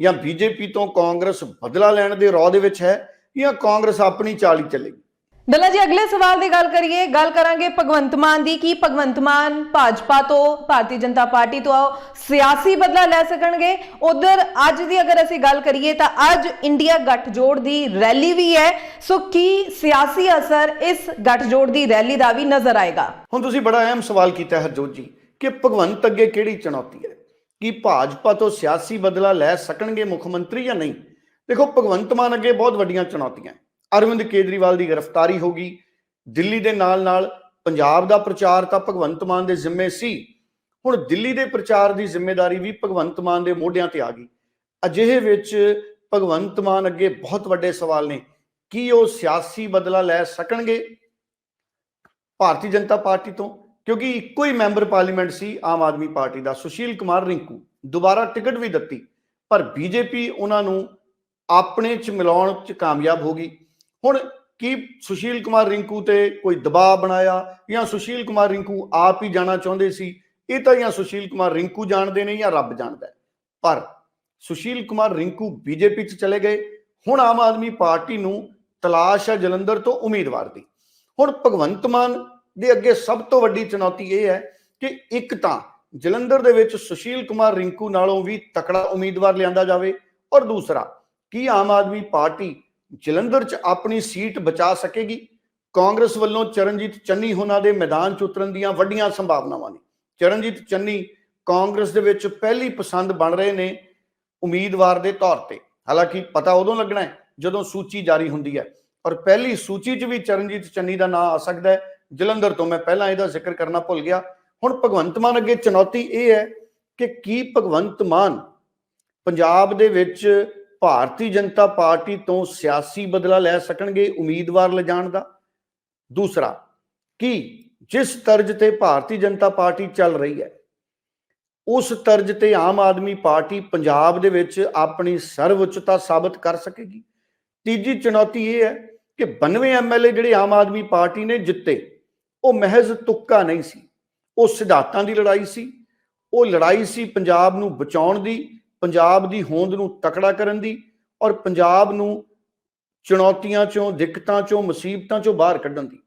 ਜਾਂ ਬੀਜੇਪੀ ਤੋਂ ਕਾਂਗਰਸ ਬਦਲਾ ਲੈਣ ਦੇ ਰੌ ਦੇ ਵਿੱਚ ਹੈ, ਜਾਂ ਕਾਂਗਰਸ ਆਪਣੀ ਚਾਲ ਹੀ ਚੱਲੇਗੀ। ਡੱਲਾ ਜੀ, ਅਗਲੇ ਸਵਾਲ ਦੀ ਗੱਲ ਕਰੀਏ, ਗੱਲ ਕਰਾਂਗੇ ਭਗਵੰਤ ਮਾਨ ਦੀ। ਕੀ ਭਗਵੰਤ ਮਾਨ ਭਾਜਪਾ ਤੋਂ, ਭਾਰਤੀ ਜਨਤਾ ਪਾਰਟੀ ਤੋਂ ਸਿਆਸੀ ਬਦਲਾ ਲੈ ਸਕਣਗੇ? ਉਧਰ ਅੱਜ ਦੀ ਅਗਰ ਅਸੀਂ ਗੱਲ ਕਰੀਏ ਤਾਂ ਅੱਜ ਇੰਡੀਆ ਗੱਠਜੋੜ ਦੀ ਰੈਲੀ ਵੀ ਹੈ। ਸੋ ਕੀ ਸਿਆਸੀ ਅਸਰ ਇਸ ਗੱਠਜੋੜ ਦੀ ਰੈਲੀ ਦਾ ਵੀ ਨਜ਼ਰ ਆਏਗਾ? ਹੁਣ ਤੁਸੀਂ ਬੜਾ ਅਹਿਮ ਸਵਾਲ ਕੀਤਾ, ਹਰਜੋਤ ਜੀ, ਕਿ ਭਗਵੰਤ ਅੱਗੇ ਕਿਹੜੀ ਚੁਣੌਤੀ ਹੈ? ਕਿ ਭਾਜਪਾ ਤੋਂ ਸਿਆਸੀ ਬਦਲਾ ਲੈ ਸਕਣਗੇ ਮੁੱਖ ਮੰਤਰੀ ਜਾਂ ਨਹੀਂ? ਦੇਖੋ, ਭਗਵੰਤ ਮਾਨ ਅੱਗੇ ਬਹੁਤ ਵੱਡੀਆਂ ਚੁਣੌਤੀਆਂ ਅਰਵਿੰਦ ਕੇਜਰੀਵਾਲ ਦੀ ਗ੍ਰਿਫਤਾਰੀ ਹੋ ਗਈ। ਦਿੱਲੀ ਦੇ ਨਾਲ ਨਾਲ ਪੰਜਾਬ ਦਾ ਪ੍ਰਚਾਰ ਤਾਂ ਭਗਵੰਤ ਮਾਨ ਦੇ ਜ਼ਿੰਮੇ ਸੀ। ਹੁਣ ਦਿੱਲੀ ਦੇ ਪ੍ਰਚਾਰ ਦੀ ਜ਼ਿੰਮੇਵਾਰੀ ਵੀ ਭਗਵੰਤ ਮਾਨ ਦੇ ਮੋਢਿਆਂ ਤੇ ਆ ਗਈ। ਅਜਿਹੇ ਵਿੱਚ ਭਗਵੰਤ ਮਾਨ ਅੱਗੇ ਬਹੁਤ ਵੱਡੇ ਸਵਾਲ ਨੇ। ਕੀ ਉਹ ਸਿਆਸੀ ਬਦਲਾ ਲੈ ਸਕਣਗੇ? ਭਾਰਤੀ ਜਨਤਾ ਪਾਰਟੀ ਤੋਂ, ਕਿਉਂਕਿ ਇੱਕੋ ਹੀ ਮੈਂਬਰ ਪਾਰਲੀਮੈਂਟ ਸੀ ਆਮ ਆਦਮੀ ਪਾਰਟੀ ਦਾ, ਸੁਸ਼ੀਲ ਕੁਮਾਰ ਰਿੰਕੂ। ਦੁਬਾਰਾ ਟਿਕਟ ਵੀ ਦਿੱਤੀ, ਪਰ ਬੀਜੇਪੀ ਉਹਨਾਂ ਨੂੰ ਆਪਣੇ ਚ ਮਿਲਾਉਣ ਚ ਕਾਮਯਾਬ ਹੋ ਗਈ। ਹੁਣ ਕੀ ਸੁਸ਼ੀਲ ਕੁਮਾਰ ਰਿੰਕੂ ਤੇ ਕੋਈ ਦਬਾਅ ਬਣਾਇਆ ਜਾਂ ਸੁਸ਼ੀਲ ਕੁਮਾਰ ਰਿੰਕੂ ਆਪ ਹੀ ਜਾਣਾ ਚਾਹੁੰਦੇ ਸੀ? ਇਹ ਤਾਂ ਜਾਂ ਸੁਸ਼ੀਲ ਕੁਮਾਰ ਰਿੰਕੂ ਜਾਣਦੇ ਨੇ ਜਾਂ ਰੱਬ ਜਾਣਦਾ ਪਰ ਸੁਸ਼ੀਲ ਕੁਮਾਰ ਰਿੰਕੂ ਬੀਜੇਪੀ ਚ ਚਲੇ ਗਏ। ਹੁਣ ਆਮ ਆਦਮੀ ਪਾਰਟੀ ਨੂੰ ਤਲਾਸ਼ ਹੈ ਜਲੰਧਰ ਤੋਂ ਉਮੀਦਵਾਰ ਦੀ। ਹੁਣ ਭਗਵੰਤ ਮਾਨ ਦੇ ਅੱਗੇ ਸਭ ਤੋਂ ਵੱਡੀ ਚੁਣੌਤੀ ਇਹ ਹੈ ਕਿ ਇੱਕ ਤਾਂ ਜਲੰਧਰ ਦੇ ਵਿੱਚ ਸੁਸ਼ੀਲ ਕੁਮਾਰ ਰਿੰਕੂ ਨਾਲੋਂ ਵੀ ਤਕੜਾ ਉਮੀਦਵਾਰ ਲਿਆਂਦਾ ਜਾਵੇ ਔਰ ਦੂਸਰਾ, ਕੀ ਆਮ ਆਦਮੀ ਪਾਰਟੀ ਜਲੰਧਰ 'ਚ ਆਪਣੀ ਸੀਟ ਬਚਾ ਸਕੇਗੀ। ਕਾਂਗਰਸ ਵੱਲੋਂ ਚਰਨਜੀਤ ਚੰਨੀ ਉਹਨਾਂ ਦੇ ਮੈਦਾਨ 'ਚ ਉਤਰਨ ਦੀਆਂ ਵੱਡੀਆਂ ਸੰਭਾਵਨਾਵਾਂ ਨੇ। ਚਰਨਜੀਤ ਚੰਨੀ ਕਾਂਗਰਸ ਦੇ ਵਿੱਚ ਪਹਿਲੀ ਪਸੰਦ ਬਣ ਰਹੇ ਨੇ ਉਮੀਦਵਾਰ ਦੇ ਤੌਰ ਤੇ। ਹਾਲਾਂਕਿ ਪਤਾ ਉਦੋਂ ਲੱਗਣਾ ਹੈ ਜਦੋਂ ਸੂਚੀ ਜਾਰੀ ਹੁੰਦੀ ਹੈ। ਔਰ ਪਹਿਲੀ ਸੂਚੀ 'ਚ ਵੀ ਚਰਨਜੀਤ ਚੰਨੀ ਦਾ ਨਾਮ ਆ ਸਕਦਾ ਹੈ। ਜਲੰਧਰ ਤੋਂ ਮੈਂ ਪਹਿਲਾਂ ਇਹਦਾ ਜ਼ਿਕਰ ਕਰਨਾ ਭੁੱਲ ਗਿਆ। ਹੁਣ ਭਗਵੰਤ ਮਾਨ ਅੱਗੇ ਚੁਣੌਤੀ ਇਹ ਹੈ ਕਿ ਕੀ ਭਗਵੰਤ ਮਾਨ ਪੰਜਾਬ ਦੇ ਵਿੱਚ ਭਾਰਤੀ ਜਨਤਾ ਪਾਰਟੀ ਤੋਂ ਸਿਆਸੀ ਬਦਲਾ ਲੈ ਸਕਣਗੇ ਉਮੀਦਵਾਰ ਲਿਜਾਣ ਦਾ? ਦੂਸਰਾ, ਕਿ ਜਿਸ ਤਰਜ ਤੇ ਭਾਰਤੀ ਜਨਤਾ ਪਾਰਟੀ ਚੱਲ ਰਹੀ ਹੈ, ਉਸ ਤਰਜ ਤੇ ਆਮ ਆਦਮੀ ਪਾਰਟੀ ਪੰਜਾਬ ਦੇ ਵਿੱਚ ਆਪਣੀ ਸਰਵਉੱਚਤਾ ਸਾਬਤ ਕਰ ਸਕੇਗੀ? ਤੀਜੀ ਚੁਣੌਤੀ ਇਹ ਹੈ ਕਿ 92 ਐਮਐਲਏ ਜਿਹੜੇ ਆਮ ਆਦਮੀ ਪਾਰਟੀ ਨੇ ਜਿੱਤੇ, ਉਹ ਮਹਿਜ਼ ਤੁੱਕਾ ਨਹੀਂ ਸੀ। ਉਹ ਸਿਧਾਂਤਾਂ ਦੀ ਲੜਾਈ ਸੀ। ਉਹ ਲੜਾਈ ਸੀ ਪੰਜਾਬ ਨੂੰ ਬਚਾਉਣ ਦੀ ਪੰਜਾਬ ਦੀ ਹੋਂਦ ਨੂੰ ਤਕੜਾ ਕਰਨ ਦੀ ਔਰ ਪੰਜਾਬ ਨੂੰ ਚੁਣੌਤੀਆਂ ਚੋਂ, ਦਿੱਕਤਾਂ ਚੋਂ, ਮੁਸੀਬਤਾਂ ਚੋਂ ਬਾਹਰ ਕੱਢਣ ਦੀ।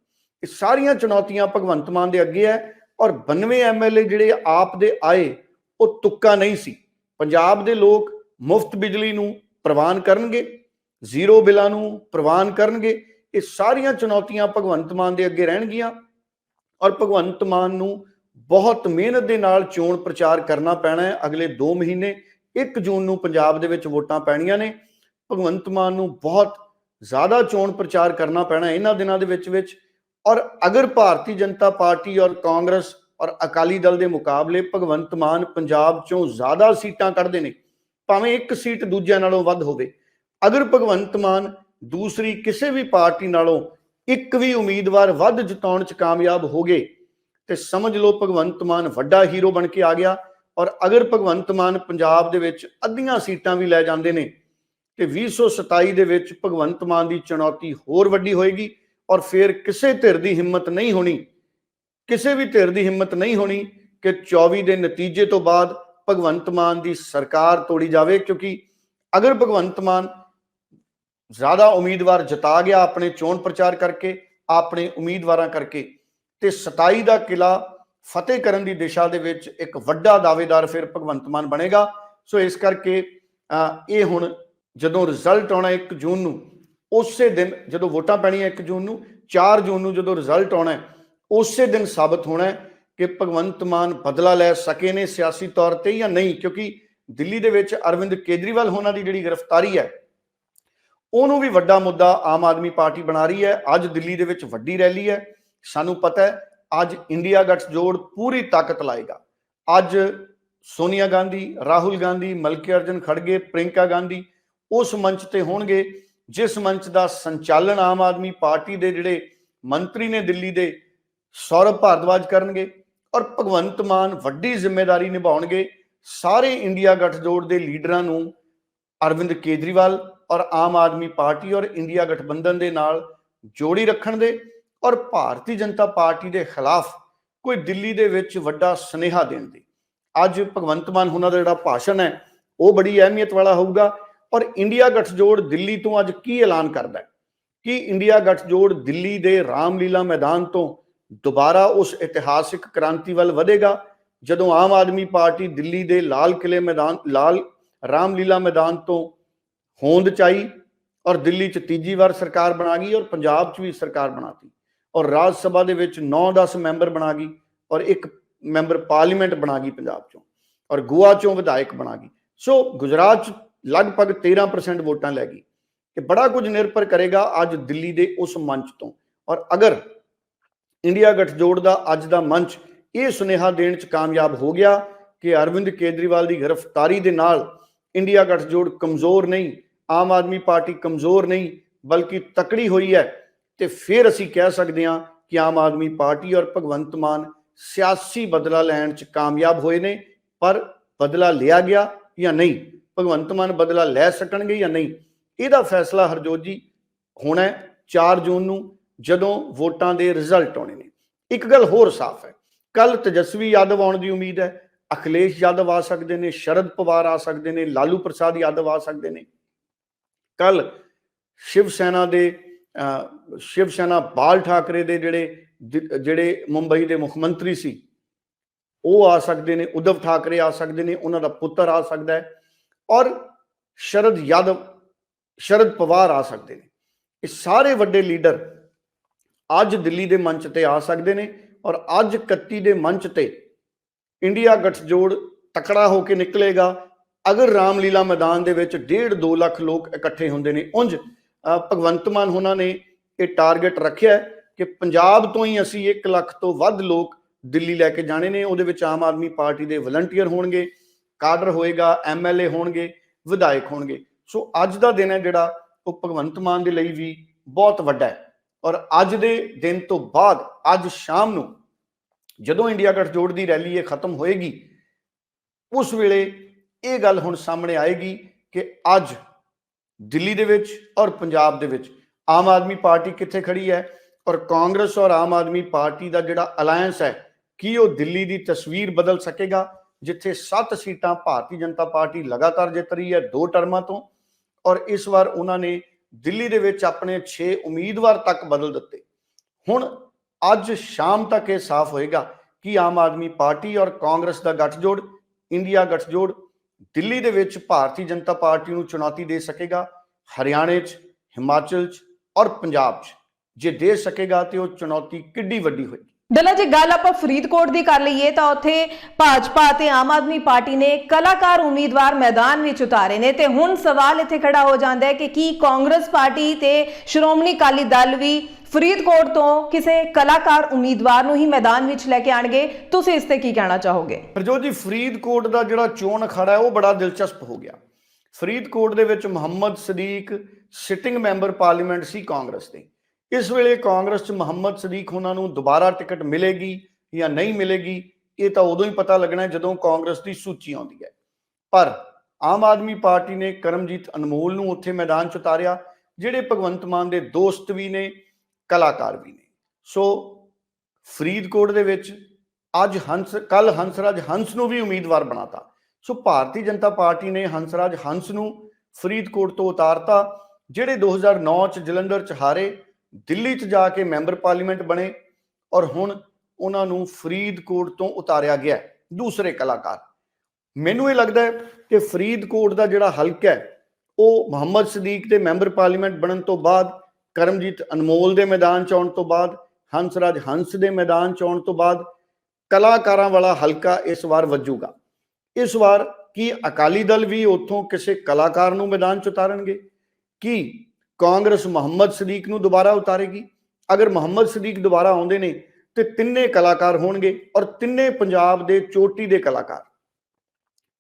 ਇਹ ਸਾਰੀਆਂ ਚੁਣੌਤੀਆਂ ਭਗਵੰਤ ਮਾਨ ਦੇ ਅੱਗੇ ਹੈ ਔਰ 92 ਐਮਐਲਏ ਜਿਹੜੇ ਆਪ ਦੇ ਆਏ, ਉਹ ਤੁੱਕਾ ਨਹੀਂ ਸੀ। ਪੰਜਾਬ ਦੇ ਲੋਕ ਮੁਫਤ ਬਿਜਲੀ ਨੂੰ ਪ੍ਰਵਾਨ ਕਰਨਗੇ, ਜ਼ੀਰੋ ਬਿੱਲਾਂ ਨੂੰ ਪ੍ਰਵਾਨ ਕਰਨਗੇ, ਇਹ ਸਾਰੀਆਂ ਚੁਣੌਤੀਆਂ ਭਗਵੰਤ ਮਾਨ ਦੇ ਅੱਗੇ ਰਹਿਣਗੀਆਂ ਔਰ ਭਗਵੰਤ ਮਾਨ ਨੂੰ ਬਹੁਤ ਮਿਹਨਤ ਦੇ ਨਾਲ ਚੋਣ ਪ੍ਰਚਾਰ ਕਰਨਾ ਪੈਣਾ ਹੈ ਅਗਲੇ 2 ਮਹੀਨੇ 1 ਜੂਨ ਨੂੰ ਪੰਜਾਬ ਦੇ ਵਿੱਚ ਵੋਟਾਂ ਪੈਣੀਆਂ ਨੇ। ਭਗਵੰਤ ਮਾਨ ਨੂੰ ਬਹੁਤ ਜ਼ਿਆਦਾ ਚੋਣ ਪ੍ਰਚਾਰ ਕਰਨਾ ਪੈਣਾ ਇਹਨਾਂ ਦਿਨਾਂ ਦੇ ਵਿੱਚ ਵਿੱਚ। ਔਰ ਅਗਰ ਭਾਰਤੀ ਜਨਤਾ ਪਾਰਟੀ ਔਰ ਕਾਂਗਰਸ ਔਰ ਅਕਾਲੀ ਦਲ ਦੇ ਮੁਕਾਬਲੇ ਭਗਵੰਤ ਮਾਨ ਪੰਜਾਬ ਚੋਂ ਜ਼ਿਆਦਾ ਸੀਟਾਂ ਕੱਢਦੇ ਨੇ, ਭਾਵੇਂ ਇੱਕ ਸੀਟ ਦੂਜਿਆਂ ਨਾਲੋਂ ਵੱਧ ਹੋਵੇ। ਅਗਰ ਭਗਵੰਤ ਮਾਨ ਦੂਸਰੀ ਕਿਸੇ ਵੀ ਪਾਰਟੀ ਨਾਲੋਂ ਇੱਕ ਵੀ ਉਮੀਦਵਾਰ ਵੱਧ ਜਿਤਾਉਣ ਚ ਕਾਮਯਾਬ ਹੋ ਗਏ, ਤੇ ਸਮਝ ਲਓ ਭਗਵੰਤ ਮਾਨ ਵੱਡਾ ਹੀਰੋ ਬਣ ਕੇ ਆ ਗਿਆ। ਔਰ ਅਗਰ ਭਗਵੰਤ ਮਾਨ ਪੰਜਾਬ ਦੇ ਵਿੱਚ ਅੱਧੀਆਂ ਸੀਟਾਂ ਵੀ ਲੈ ਜਾਂਦੇ ਨੇ, ਤੇ 2027 ਦੇ ਵਿੱਚ ਭਗਵੰਤ ਮਾਨ ਦੀ ਚੁਣੌਤੀ ਹੋਰ ਵੱਡੀ ਹੋਏਗੀ ਔਰ ਫਿਰ ਕਿਸੇ ਧਿਰ ਦੀ ਹਿੰਮਤ ਨਹੀਂ ਹੋਣੀ, ਕਿਸੇ ਵੀ ਧਿਰ ਦੀ ਹਿੰਮਤ ਨਹੀਂ ਹੋਣੀ ਕਿ 24 ਦੇ ਨਤੀਜੇ ਤੋਂ ਬਾਅਦ ਭਗਵੰਤ ਮਾਨ ਦੀ ਸਰਕਾਰ ਤੋੜੀ ਜਾਵੇ, ਕਿਉਂਕਿ ਅਗਰ ਭਗਵੰਤ ਮਾਨ ਜ਼ਿਆਦਾ ਉਮੀਦਵਾਰ ਜਿਤਾ ਗਿਆ ਆਪਣੇ ਚੋਣ ਪ੍ਰਚਾਰ ਕਰਕੇ, ਆਪਣੇ ਉਮੀਦਵਾਰਾਂ ਕਰਕੇ, ਤੇ 27 ਦਾ ਕਿਲਾ ਫਤਿਹ ਕਰਨ ਦੀ ਦਿਸ਼ਾ ਦੇ ਵਿੱਚ ਇੱਕ ਵੱਡਾ ਦਾਅਵੇਦਾਰ ਫਿਰ ਭਗਵੰਤ ਮਾਨ ਬਣੇਗਾ। ਸੋ ਇਸ ਕਰਕੇ ਇਹ ਹੁਣ ਜਦੋਂ ਰਿਜ਼ਲਟ ਆਉਣਾ 1 ਜੂਨ ਨੂੰ, ਉਸੇ ਦਿਨ ਜਦੋਂ ਵੋਟਾਂ ਪੈਣੀਆਂ 1 ਜੂਨ ਨੂੰ 4 ਜੂਨ ਨੂੰ ਜਦੋਂ ਰਿਜ਼ਲਟ ਆਉਣਾ ਉਸੇ ਦਿਨ ਸਾਬਤ ਹੋਣਾ ਕਿ ਭਗਵੰਤ ਮਾਨ ਬਦਲਾ ਲੈ ਸਕੇ ਨੇ ਸਿਆਸੀ ਤੌਰ ਤੇ ਜਾਂ ਨਹੀਂ, ਕਿਉਂਕਿ ਦਿੱਲੀ ਦੇ ਵਿੱਚ ਅਰਵਿੰਦ ਕੇਜਰੀਵਾਲ ਹੋਣਾ ਦੀ ਜਿਹੜੀ ਗ੍ਰਿਫਤਾਰੀ ਹੈ, ਉਹਨੂੰ ਵੀ ਵੱਡਾ ਮੁੱਦਾ ਆਮ ਆਦਮੀ ਪਾਰਟੀ ਬਣਾ ਰਹੀ ਹੈ। ਅੱਜ ਦਿੱਲੀ ਦੇ ਵਿੱਚ ਵੱਡੀ ਰੈਲੀ ਹੈ। ਸਾਨੂੰ ਪਤਾ ਹੈ ਅੱਜ ਇੰਡੀਆ ਗੱਠਜੋੜ ਪੂਰੀ ਤਾਕਤ ਲਾਏਗਾ। ਅੱਜ ਸੋਨੀਆ ਗਾਂਧੀ, ਰਾਹੁਲ ਗਾਂਧੀ, ਮਲਕੀ ਅਰਜਨ ਖੜਗੇ ਪ੍ਰਿੰਕਾ ਗਾਂਧੀ ਉਸ ਮੰਚ ਤੇ ਹੋਣਗੇ, ਜਿਸ ਮੰਚ ਦਾ ਸੰਚਾਲਨ ਆਮ ਆਦਮੀ ਪਾਰਟੀ ਦੇ ਜਿਹੜੇ ਮੰਤਰੀ ਨੇ ਦਿੱਲੀ ਦੇ ਸੌਰਵ ਭਾਰਦਵਾਜ ਕਰਨਗੇ ਔਰ ਭਗਵੰਤ ਮਾਨ ਵੱਡੀ ਜ਼ਿੰਮੇਵਾਰੀ ਨਿਭਾਉਣਗੇ, ਸਾਰੇ ਇੰਡੀਆ ਗੱਠਜੋੜ ਦੇ ਲੀਡਰਾਂ ਨੂੰ ਅਰਵਿੰਦ ਕੇਜਰੀਵਾਲ ਔਰ ਆਮ ਆਦਮੀ ਪਾਰਟੀ ਔਰ ਇੰਡੀਆ ਗਠਬੰਧਨ ਦੇ ਨਾਲ ਜੋੜੀ ਰੱਖਣ ਦੇ ਔਰ ਭਾਰਤੀ ਜਨਤਾ ਪਾਰਟੀ ਦੇ ਖਿਲਾਫ ਕੋਈ ਦਿੱਲੀ ਦੇ ਵਿੱਚ ਵੱਡਾ ਸੁਨੇਹਾ ਦੇਣ ਦੀ। ਅੱਜ ਭਗਵੰਤ ਮਾਨ ਉਹਨਾਂ ਦਾ ਜਿਹੜਾ ਭਾਸ਼ਣ ਹੈ, ਉਹ ਬੜੀ ਅਹਿਮੀਅਤ ਵਾਲਾ ਹੋਊਗਾ। ਔਰ ਇੰਡੀਆ ਗਠਜੋੜ ਦਿੱਲੀ ਤੋਂ ਅੱਜ ਕੀ ਐਲਾਨ ਕਰਦਾ ਹੈ? ਕਿ ਇੰਡੀਆ ਗਠਜੋੜ ਦਿੱਲੀ ਦੇ ਰਾਮਲੀਲਾ ਮੈਦਾਨ ਤੋਂ ਦੁਬਾਰਾ ਉਸ ਇਤਿਹਾਸਿਕ ਕ੍ਰਾਂਤੀ ਵੱਲ ਵਧੇਗਾ? ਜਦੋਂ ਆਮ ਆਦਮੀ ਪਾਰਟੀ ਦਿੱਲੀ ਦੇ ਲਾਲ ਕਿਲੇ ਮੈਦਾਨ, ਲਾਲ ਰਾਮਲੀਲਾ ਮੈਦਾਨ ਤੋਂ ਹੋਂਦ ਚਾਈ ਔਰ ਦਿੱਲੀ 'ਚ ਤੀਜੀ ਵਾਰ ਸਰਕਾਰ ਬਣਾ ਗਈ ਔਰ ਪੰਜਾਬ 'ਚ ਵੀ ਸਰਕਾਰ ਬਣਾਤੀ। ਔਰ ਰਾਜ ਸਭਾ ਦੇ ਵਿੱਚ 9-10 ਮੈਂਬਰ ਬਣਾ ਗਈ ਔਰ ਇੱਕ ਮੈਂਬਰ ਪਾਰਲੀਮੈਂਟ ਬਣਾ ਗਈ ਪੰਜਾਬ 'ਚੋਂ ਔਰ ਗੋਆ 'ਚੋਂ ਵਿਧਾਇਕ ਬਣਾ ਗਈ। ਸੋ ਗੁਜਰਾਤ 'ਚ ਲਗਭਗ 13% ਵੋਟਾਂ ਲੈ ਗਈ ਇਹ ਬੜਾ ਕੁਝ ਨਿਰਭਰ ਕਰੇਗਾ ਅੱਜ ਦਿੱਲੀ ਦੇ ਉਸ ਮੰਚ ਤੋਂ। ਔਰ ਅਗਰ ਇੰਡੀਆ ਗਠਜੋੜ ਦਾ ਅੱਜ ਦਾ ਮੰਚ ਇਹ ਸੁਨੇਹਾ ਦੇਣ 'ਚ ਕਾਮਯਾਬ ਹੋ ਗਿਆ ਕਿ ਅਰਵਿੰਦ ਕੇਜਰੀਵਾਲ ਦੀ ਗ੍ਰਿਫਤਾਰੀ ਦੇ ਨਾਲ ਇੰਡੀਆ ਗਠਜੋੜ ਕਮਜ਼ੋਰ ਨਹੀਂ, ਆਮ ਆਦਮੀ ਪਾਰਟੀ ਕਮਜ਼ੋਰ ਨਹੀਂ, ਬਲਕਿ ਤਕੜੀ ਹੋਈ ਹੈ ਤੇ ਫਿਰ ਅਸੀਂ ਕਹਿ ਸਕਦੇ ਹਾਂ ਕਿ ਆਮ ਆਦਮੀ ਪਾਰਟੀ ਔਰ ਭਗਵੰਤ ਮਾਨ ਸਿਆਸੀ ਬਦਲਾ ਲੈਣ 'ਚ ਕਾਮਯਾਬ ਹੋਏ ਨੇ, ਪਰ ਬਦਲਾ ਲਿਆ ਗਿਆ ਜਾਂ ਨਹੀਂ? ਭਗਵੰਤ ਮਾਨ ਬਦਲਾ ਲੈ ਸਕਣਗੇ ਜਾਂ ਨਹੀਂ? ਇਹਦਾ ਫੈਸਲਾ ਹਰਜੋਤ ਜੀ ਹੋਣਾ ਹੈ 4 ਜੂਨ ਨੂੰ, ਜਦੋਂ ਵੋਟਾਂ ਦੇ ਰਿਜ਼ਲਟ ਆਉਣੇ ਨੇ। ਇੱਕ ਗੱਲ ਹੋਰ ਸਾਫ਼ ਹੈ ਕੱਲ ਤੇਜਸਵੀ ਯਾਦਵ ਆਉਣ ਦੀ ਉਮੀਦ ਹੈ, ਅਖਿਲੇਸ਼ ਯਾਦਵ ਆ ਸਕਦੇ ਨੇ, ਸ਼ਰਦ ਪਵਾਰ ਆ ਸਕਦੇ ਨੇ, ਲਾਲੂ ਪ੍ਰਸਾਦ ਯਾਦਵ ਆ ਸਕਦੇ ਨੇ। ਕੱਲ ਸ਼ਿਵ ਸੈਨਾ ਦੇ ਸ਼ਿਵ ਸੈਨਾ ਬਾਲ ਠਾਕਰੇ ਦੇ ਜਿਹੜੇ ਜਿਹੜੇ ਮੁੰਬਈ ਦੇ ਮੁੱਖ ਮੰਤਰੀ ਸੀ, ਉਹ ਆ ਸਕਦੇ ਨੇ ਉਦਵ ਠਾਕਰੇ ਆ ਸਕਦੇ ਨੇ, ਉਹਨਾਂ ਦਾ ਪੁੱਤਰ ਆ ਸਕਦਾ ਹੈ ਔਰ ਸ਼ਰਦ ਯਾਦਵ, ਸ਼ਰਦ ਪਵਾਰ ਆ ਸਕਦੇ ਨੇ। ਇਹ ਸਾਰੇ ਵੱਡੇ ਲੀਡਰ ਅੱਜ ਦਿੱਲੀ ਦੇ ਮੰਚ ਤੇ ਆ ਸਕਦੇ ਨੇ ਔਰ ਅੱਜ 31 ਦੇ ਮੰਚ ਤੇ ਇੰਡੀਆ ਗਠਜੋੜ ਤਕੜਾ ਹੋ ਕੇ ਨਿਕਲੇਗਾ। ਅਗਰ ਰਾਮਲੀਲਾ ਮੈਦਾਨ ਦੇ ਵਿੱਚ 1.5 2 ਲੱਖ ਲੋਕ ਇਕੱਠੇ ਹੁੰਦੇ ਨੇ, ਉਂਝ ਭਗਵੰਤ ਮਾਨ ਉਹਨਾਂ ਨੇ ਇਹ ਟਾਰਗੇਟ ਰੱਖਿਆ ਕਿ ਪੰਜਾਬ ਤੋਂ ਹੀ ਅਸੀਂ 1 ਲੱਖ ਤੋਂ ਵੱਧ ਲੋਕ ਦਿੱਲੀ ਲੈ ਕੇ ਜਾਣੇ ਨੇ। ਉਹਦੇ ਵਿੱਚ ਆਮ ਆਦਮੀ ਪਾਰਟੀ ਦੇ ਵਲੰਟੀਅਰ ਹੋਣਗੇ, ਕਾਡਰ ਹੋਏਗਾ ਐਮਐਲਏ ਹੋਣਗੇ, ਵਿਧਾਇਕ ਹੋਣਗੇ। ਸੋ ਅੱਜ ਦਾ ਦਿਨ ਹੈ ਜਿਹੜਾ ਉਹ ਭਗਵੰਤ ਮਾਨ ਦੇ ਲਈ ਵੀ ਬਹੁਤ ਵੱਡਾ ਹੈ। ਔਰ ਅੱਜ ਦੇ ਦਿਨ ਤੋਂ ਬਾਅਦ, ਅੱਜ ਸ਼ਾਮ ਨੂੰ ਜਦੋਂ ਇੰਡੀਆ ਗਠਜੋੜ ਦੀ ਰੈਲੀ ਇਹ ਖਤਮ ਹੋਏਗੀ, ਉਸ ਵੇਲੇ ਇਹ ਗੱਲ ਹੁਣ ਸਾਹਮਣੇ ਆਏਗੀ ਕਿ ਅੱਜ ਦਿੱਲੀ ਦੇ ਵਿੱਚ ਔਰ ਪੰਜਾਬ ਦੇ ਵਿੱਚ। ਆਮ ਆਦਮੀ ਪਾਰਟੀ ਕਿੱਥੇ ਖੜੀ ਹੈ? ਔਰ ਕਾਂਗਰਸ ਔਰ ਆਮ ਆਦਮੀ ਪਾਰਟੀ ਦਾ ਜਿਹੜਾ ਅਲਾਈਅੰਸ ਹੈ, ਕੀ ਉਹ ਦਿੱਲੀ ਦੀ ਤਸਵੀਰ ਬਦਲ ਸਕੇਗਾ, ਜਿੱਥੇ 7 ਸੀਟਾਂ ਭਾਰਤੀ ਜਨਤਾ ਪਾਰਟੀ ਲਗਾਤਾਰ ਜਿੱਤ ਰਹੀ ਹੈ ਦੋ ਟਰਮਾਂ ਤੋਂ, ਔਰ ਇਸ ਵਾਰ ਉਹਨਾਂ ਨੇ ਦਿੱਲੀ ਦੇ ਵਿੱਚ ਆਪਣੇ 6 ਉਮੀਦਵਾਰ ਤੱਕ ਬਦਲ ਦਿੱਤੇ। ਹੁਣ ਅੱਜ ਸ਼ਾਮ ਤੱਕ ਇਹ ਸਾਫ਼ ਹੋਏਗਾ ਕਿ ਆਮ ਆਦਮੀ ਪਾਰਟੀ ਔਰ ਕਾਂਗਰਸ ਦਾ ਗੱਠਜੋੜ, ਇੰਡੀਆ ਗੱਠਜੋੜ ਦਿੱਲੀ ਦੇ ਵਿੱਚ ਭਾਰਤੀ ਜਨਤਾ ਪਾਰਟੀ ਨੂੰ ਚੁਣੌਤੀ ਦੇ ਸਕੇਗਾ ਹਰਿਆਣੇ 'ਚ ਹਿਮਾਚਲ 'ਚ ਔਰ ਪੰਜਾਬ 'ਚ। ਜੇ ਦੇ ਸਕੇਗਾ ਤੇ ਉਹ ਚੁਣੌਤੀ ਕਿੱਡੀ ਵੱਡੀ ਹੋਏਗੀ। ਡੱਲਾ ਜੀ ਗੱਲ ਆਪਾਂ ਫਰੀਦਕੋਟ ਦੀ ਕਰ ਲਈਏ ਤਾਂ ਉੱਥੇ ਭਾਜਪਾ ਤੇ ਆਮ ਆਦਮੀ ਪਾਰਟੀ ਨੇ ਕਲਾਕਾਰ ਉਮੀਦਵਾਰ ਮੈਦਾਨ ਵਿੱਚ ਉਤਾਰੇ ਨੇ ਤੇ ਹੁਣ ਸਵਾਲ ਇੱਥੇ ਖੜਾ ਹੋ ਜਾਂਦਾ ਹੈ ਕਿ ਕੀ ਕਾਂਗਰਸ ਪਾਰਟੀ ਤੇ ਸ਼੍ਰੋਮਣੀ ਅਕਾਲੀ ਦਲ ਵੀ ਫਰੀਦਕੋਟ ਤੋਂ ਕਿਸੇ ਕਲਾਕਾਰ ਉਮੀਦਵਾਰ ਨੂੰ ਹੀ ਮੈਦਾਨ ਵਿੱਚ ਲੈ ਕੇ ਆਣਗੇ। ਤੁਸੀਂ ਇਸ ਤੇ ਕੀ ਕਹਿਣਾ ਚਾਹੋਗੇ? ਪ੍ਰਜੋਤ ਜੀ, ਫਰੀਦਕੋਟ ਦਾ ਜਿਹੜਾ ਚੋਣ ਅਖਾੜਾ ਹੈ, ਉਹ ਬੜਾ ਦਿਲਚਸਪ ਹੋ ਗਿਆ। ਫਰੀਦਕੋਟ ਦੇ ਵਿੱਚ Mohammad Sadiq sitting member parliament ਸੀ ਕਾਂਗਰਸ ਦੇ। ਇਸ ਵੇਲੇ ਕਾਂਗਰਸ 'ਚ ਮੁਹੰਮਦ ਸਦੀਕ ਉਹਨਾਂ ਨੂੰ ਦੁਬਾਰਾ ਟਿਕਟ ਮਿਲੇਗੀ ਜਾਂ ਨਹੀਂ ਮਿਲੇਗੀ, ਇਹ ਤਾਂ ਉਦੋਂ ਹੀ ਪਤਾ ਲੱਗਣਾ ਜਦੋਂ ਕਾਂਗਰਸ ਦੀ ਸੂਚੀ ਆਉਂਦੀ ਹੈ। ਪਰ ਆਮ ਆਦਮੀ ਪਾਰਟੀ ਨੇ ਕਰਮਜੀਤ ਅਨਮੋਲ ਨੂੰ ਉੱਥੇ ਮੈਦਾਨ 'ਚ ਉਤਾਰਿਆ, ਜਿਹੜੇ ਭਗਵੰਤ ਮਾਨ ਦੇ ਦੋਸਤ ਵੀ ਨੇ ਕਲਾਕਾਰ ਵੀ ਨੇ। ਸੋ ਫਰੀਦਕੋਟ ਦੇ ਵਿੱਚ ਅੱਜ ਹੰਸ ਕੱਲ ਹੰਸਰਾਜ ਹੰਸ ਨੂੰ ਵੀ ਉਮੀਦਵਾਰ ਬਣਾਤਾ। ਸੋ ਭਾਰਤੀ ਜਨਤਾ ਪਾਰਟੀ ਨੇ ਹੰਸਰਾਜ ਹੰਸ ਨੂੰ ਫਰੀਦਕੋਟ ਤੋਂ ਉਤਾਰਤਾ, ਜਿਹੜੇ 2009 ਚ ਜਲੰਧਰ ਚ ਹਾਰੇ, ਦਿੱਲੀ 'ਚ ਜਾ ਕੇ ਮੈਂਬਰ ਪਾਰਲੀਮੈਂਟ ਬਣੇ ਔਰ ਹੁਣ ਉਹਨਾਂ ਨੂੰ ਫਰੀਦਕੋਟ ਤੋਂ ਉਤਾਰਿਆ ਗਿਆ ਦੂਸਰੇ ਕਲਾਕਾਰ। ਮੈਨੂੰ ਇਹ ਲੱਗਦਾ ਹੈ ਕਿ ਫਰੀਦਕੋਟ ਦਾ ਜਿਹੜਾ ਹਲਕਾ ਹੈ, ਉਹ ਮੁਹੰਮਦ ਸਦੀਕ ਦੇ ਮੈਂਬਰ ਪਾਰਲੀਮੈਂਟ ਬਣਨ ਤੋਂ ਬਾਅਦ ਕਰਮਜੀਤ ਅਨਮੋਲ ਦੇ ਮੈਦਾਨ ਚ ਆਉਣ ਤੋਂ ਬਾਅਦ, ਹੰਸਰਾਜ ਹੰਸ ਦੇ ਮੈਦਾਨ ਚ ਆਉਣ ਤੋਂ ਬਾਅਦ, ਕਲਾਕਾਰਾਂ ਵਾਲਾ ਹਲਕਾ ਇਸ ਵਾਰ ਵੱਜੂਗਾ। ਇਸ ਵਾਰ ਕੀ ਅਕਾਲੀ ਦਲ ਵੀ ਉੱਥੋਂ ਕਿਸੇ ਕਲਾਕਾਰ ਨੂੰ ਮੈਦਾਨ ਚ ਉਤਾਰਨਗੇ? ਕੀ ਕਾਂਗਰਸ ਮੁਹੰਮਦ ਸਦੀਕ ਨੂੰ ਦੁਬਾਰਾ ਉਤਾਰੇਗੀ? ਅਗਰ ਮੁਹੰਮਦ ਸਦੀਕ ਦੁਬਾਰਾ ਆਉਂਦੇ ਨੇ, ਤੇ ਤਿੰਨੇ ਕਲਾਕਾਰ ਹੋਣਗੇ ਔਰ ਤਿੰਨੇ ਪੰਜਾਬ ਦੇ ਚੋਟੀ ਦੇ ਕਲਾਕਾਰ।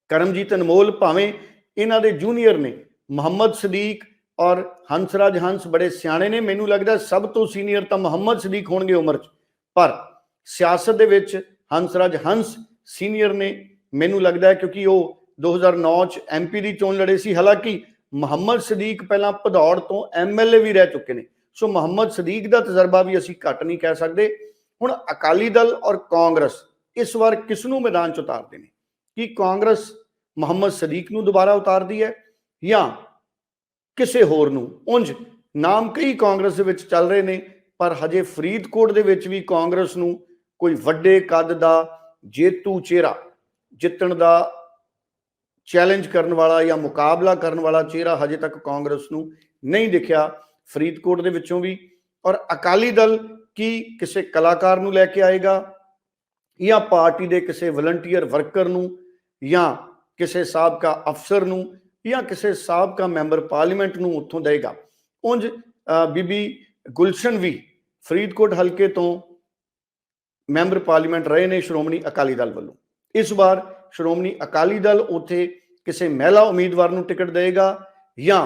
ਕਰਮਜੀਤ ਅਨਮੋਲ ਭਾਵੇਂ ਇਹਨਾਂ ਦੇ ਜੂਨੀਅਰ ਨੇ, ਮੁਹੰਮਦ ਸਦੀਕ ਔਰ ਹੰਸਰਾਜ ਹੰਸ ਬੜੇ ਸਿਆਣੇ ਨੇ, ਮੈਨੂੰ ਲੱਗਦਾ ਸਭ ਤੋਂ ਸੀਨੀਅਰ ਤਾਂ ਮੁਹੰਮਦ ਸਦੀਕ ਹੋਣਗੇ ਉਮਰ 'ਚ। ਪਰ ਸਿਆਸਤ ਦੇ ਵਿੱਚ ਹੰਸਰਾਜ ਹੰਸ ਸੀਨੀਅਰ ਨੇ, ਮੈਨੂੰ ਲੱਗਦਾ ਕਿਉਂਕਿ ਉਹ 2009 ਚ ਐਮਪੀ ਦੀ ਚੋਣ ਲੜੇ ਸੀ। ਹਾਲਾਂਕਿ ਮੁਹੰਮਦ ਸਦੀਕ ਪਹਿਲਾਂ ਭਦੌੜ ਤੋਂ ਐਮਐਲਏ ਵੀ ਰਹਿ ਚੁੱਕੇ ਨੇ। ਸੋ ਮੁਹੰਮਦ ਸਦੀਕ ਦਾ ਤਜਰਬਾ ਵੀ ਅਸੀਂ ਘੱਟ ਨਹੀਂ ਕਹਿ ਸਕਦੇ। ਹੁਣ ਅਕਾਲੀ ਦਲ ਔਰ ਕਾਂਗਰਸ ਇਸ ਵਾਰ ਕਿਸ ਨੂੰ ਮੈਦਾਨ ਚ ਉਤਾਰਦੇ ਨੇ? ਕੀ ਕਾਂਗਰਸ ਮੁਹੰਮਦ ਸਦੀਕ ਨੂੰ ਦੁਬਾਰਾ ਉਤਾਰਦੀ ਹੈ ਜਾਂ ਕਿਸੇ ਹੋਰ ਨੂੰ। ਉਂਝ ਨਾਮ ਕਈ ਕਾਂਗਰਸ ਦੇ ਵਿੱਚ ਚੱਲ ਰਹੇ ਨੇ, ਪਰ ਹਜੇ ਫਰੀਦਕੋਟ ਦੇ ਵਿੱਚ ਵੀ ਕਾਂਗਰਸ ਨੂੰ ਕੋਈ ਵੱਡੇ ਕੱਦ ਦਾ ਜੇਤੂ ਚਿਹਰਾ, ਜਿੱਤਣ ਦਾ ਚੈਲੰਜ ਕਰਨ ਵਾਲਾ ਜਾਂ ਮੁਕਾਬਲਾ ਕਰਨ ਵਾਲਾ ਚਿਹਰਾ ਹਜੇ ਤੱਕ ਕਾਂਗਰਸ ਨੂੰ ਨਹੀਂ ਦਿਖਿਆ, ਫਰੀਦਕੋਟ ਦੇ ਵਿੱਚੋਂ ਵੀ। ਔਰ ਅਕਾਲੀ ਦਲ ਕੀ ਕਿਸੇ ਕਲਾਕਾਰ ਨੂੰ ਲੈ ਕੇ ਆਏਗਾ ਜਾਂ ਪਾਰਟੀ ਦੇ ਕਿਸੇ ਵਲੰਟੀਅਰ ਵਰਕਰ ਨੂੰ ਜਾਂ ਕਿਸੇ ਸਾਬਕਾ ਅਫਸਰ ਨੂੰ ਜਾਂ ਕਿਸੇ ਸਾਬਕਾ ਮੈਂਬਰ ਪਾਰਲੀਮੈਂਟ ਨੂੰ ਉੱਥੋਂ ਦੇਗਾ ਉਂਝ ਬੀਬੀ ਗੁਲਸ਼ਨ ਵੀ ਫਰੀਦਕੋਟ ਹਲਕੇ ਤੋਂ ਮੈਂਬਰ ਪਾਰਲੀਮੈਂਟ ਰਹੇ ਨੇ ਸ਼੍ਰੋਮਣੀ ਅਕਾਲੀ ਦਲ ਵੱਲੋਂ। ਇਸ ਵਾਰ ਸ਼੍ਰੋਮਣੀ ਅਕਾਲੀ ਦਲ ਉੱਥੇ ਕਿਸੇ ਮਹਿਲਾ ਉਮੀਦਵਾਰ ਨੂੰ ਟਿਕਟ ਦੇਵੇਗਾ ਜਾਂ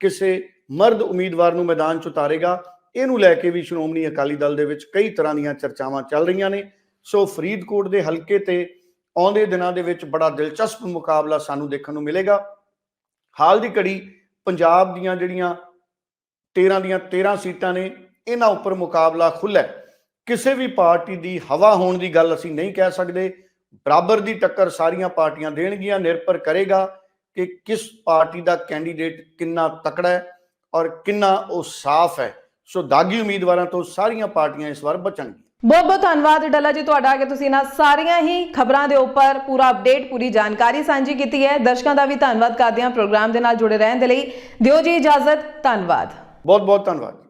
ਕਿਸੇ ਮਰਦ ਉਮੀਦਵਾਰ ਨੂੰ ਮੈਦਾਨ ਚ ਉਤਾਰੇਗਾ, ਇਹਨੂੰ ਲੈ ਕੇ ਵੀ ਸ਼੍ਰੋਮਣੀ ਅਕਾਲੀ ਦਲ ਦੇ ਵਿੱਚ ਕਈ ਤਰ੍ਹਾਂ ਦੀਆਂ ਚਰਚਾਵਾਂ ਚੱਲ ਰਹੀਆਂ ਨੇ। ਸੋ ਫਰੀਦਕੋਟ ਦੇ ਹਲਕੇ ਤੇ ਆਉਂਦੇ ਦਿਨਾਂ ਦੇ ਵਿੱਚ ਬੜਾ ਦਿਲਚਸਪ ਮੁਕਾਬਲਾ ਸਾਨੂੰ ਦੇਖਣ ਨੂੰ ਮਿਲੇਗਾ। ਹਾਲ ਦੀ ਘੜੀ ਪੰਜਾਬ ਦੀਆਂ ਜਿਹੜੀਆਂ 13 ਦੀਆਂ 13 ਸੀਟਾਂ ਨੇ, ਇਹਨਾਂ ਉੱਪਰ ਮੁਕਾਬਲਾ ਖੁੱਲ੍ਹਾ ਕਿਸੇ ਵੀ ਪਾਰਟੀ ਦੀ ਹਵਾ ਹੋਣ ਦੀ ਗੱਲ ਅਸੀਂ ਨਹੀਂ ਕਹਿ ਸਕਦੇ। ਬਰਾਬਰ ਦੀ ਟੱਕਰ ਸਾਰੀਆਂ ਪਾਰਟੀਆਂ ਦੇਣਗੀਆਂ, ਨਿਰਭਰ ਕਰੇਗਾ ਕਿ ਕਿਸ ਪਾਰਟੀ ਦਾ ਕੈਂਡੀਡੇਟ ਕਿੰਨਾ ਤਕੜਾ ਹੈ ਔਰ ਕਿੰਨਾ ਉਹ ਸਾਫ਼ ਹੈ। ਸੋ ਦਾਗੀ ਉਮੀਦਵਾਰਾਂ ਤੋਂ ਸਾਰੀਆਂ ਪਾਰਟੀਆਂ ਇਸ ਵਾਰ ਬਚਣਗੀਆਂ। ਬਹੁਤ ਬਹੁਤ ਧੰਨਵਾਦ ਡੱਲਾ ਜੀ, ਤੁਹਾਡਾ ਕਿ ਤੁਸੀਂ ਇਹਨਾਂ ਸਾਰੀਆਂ ਹੀ ਖਬਰਾਂ ਦੇ ਉੱਪਰ ਪੂਰਾ ਅਪਡੇਟ ਪੂਰੀ ਜਾਣਕਾਰੀ ਸਾਂਝੀ ਕੀਤੀ ਹੈ। ਦਰਸ਼ਕਾਂ ਦਾ ਵੀ ਧੰਨਵਾਦ ਕਰਦੇ ਹਾਂ ਪ੍ਰੋਗਰਾਮ ਦੇ ਨਾਲ ਜੁੜੇ ਰਹਿਣ ਦੇ ਲਈ। ਦਿਓ ਜੀ ਇਜਾਜ਼ਤ, ਧੰਨਵਾਦ। ਬਹੁਤ ਬਹੁਤ ਧੰਨਵਾਦ।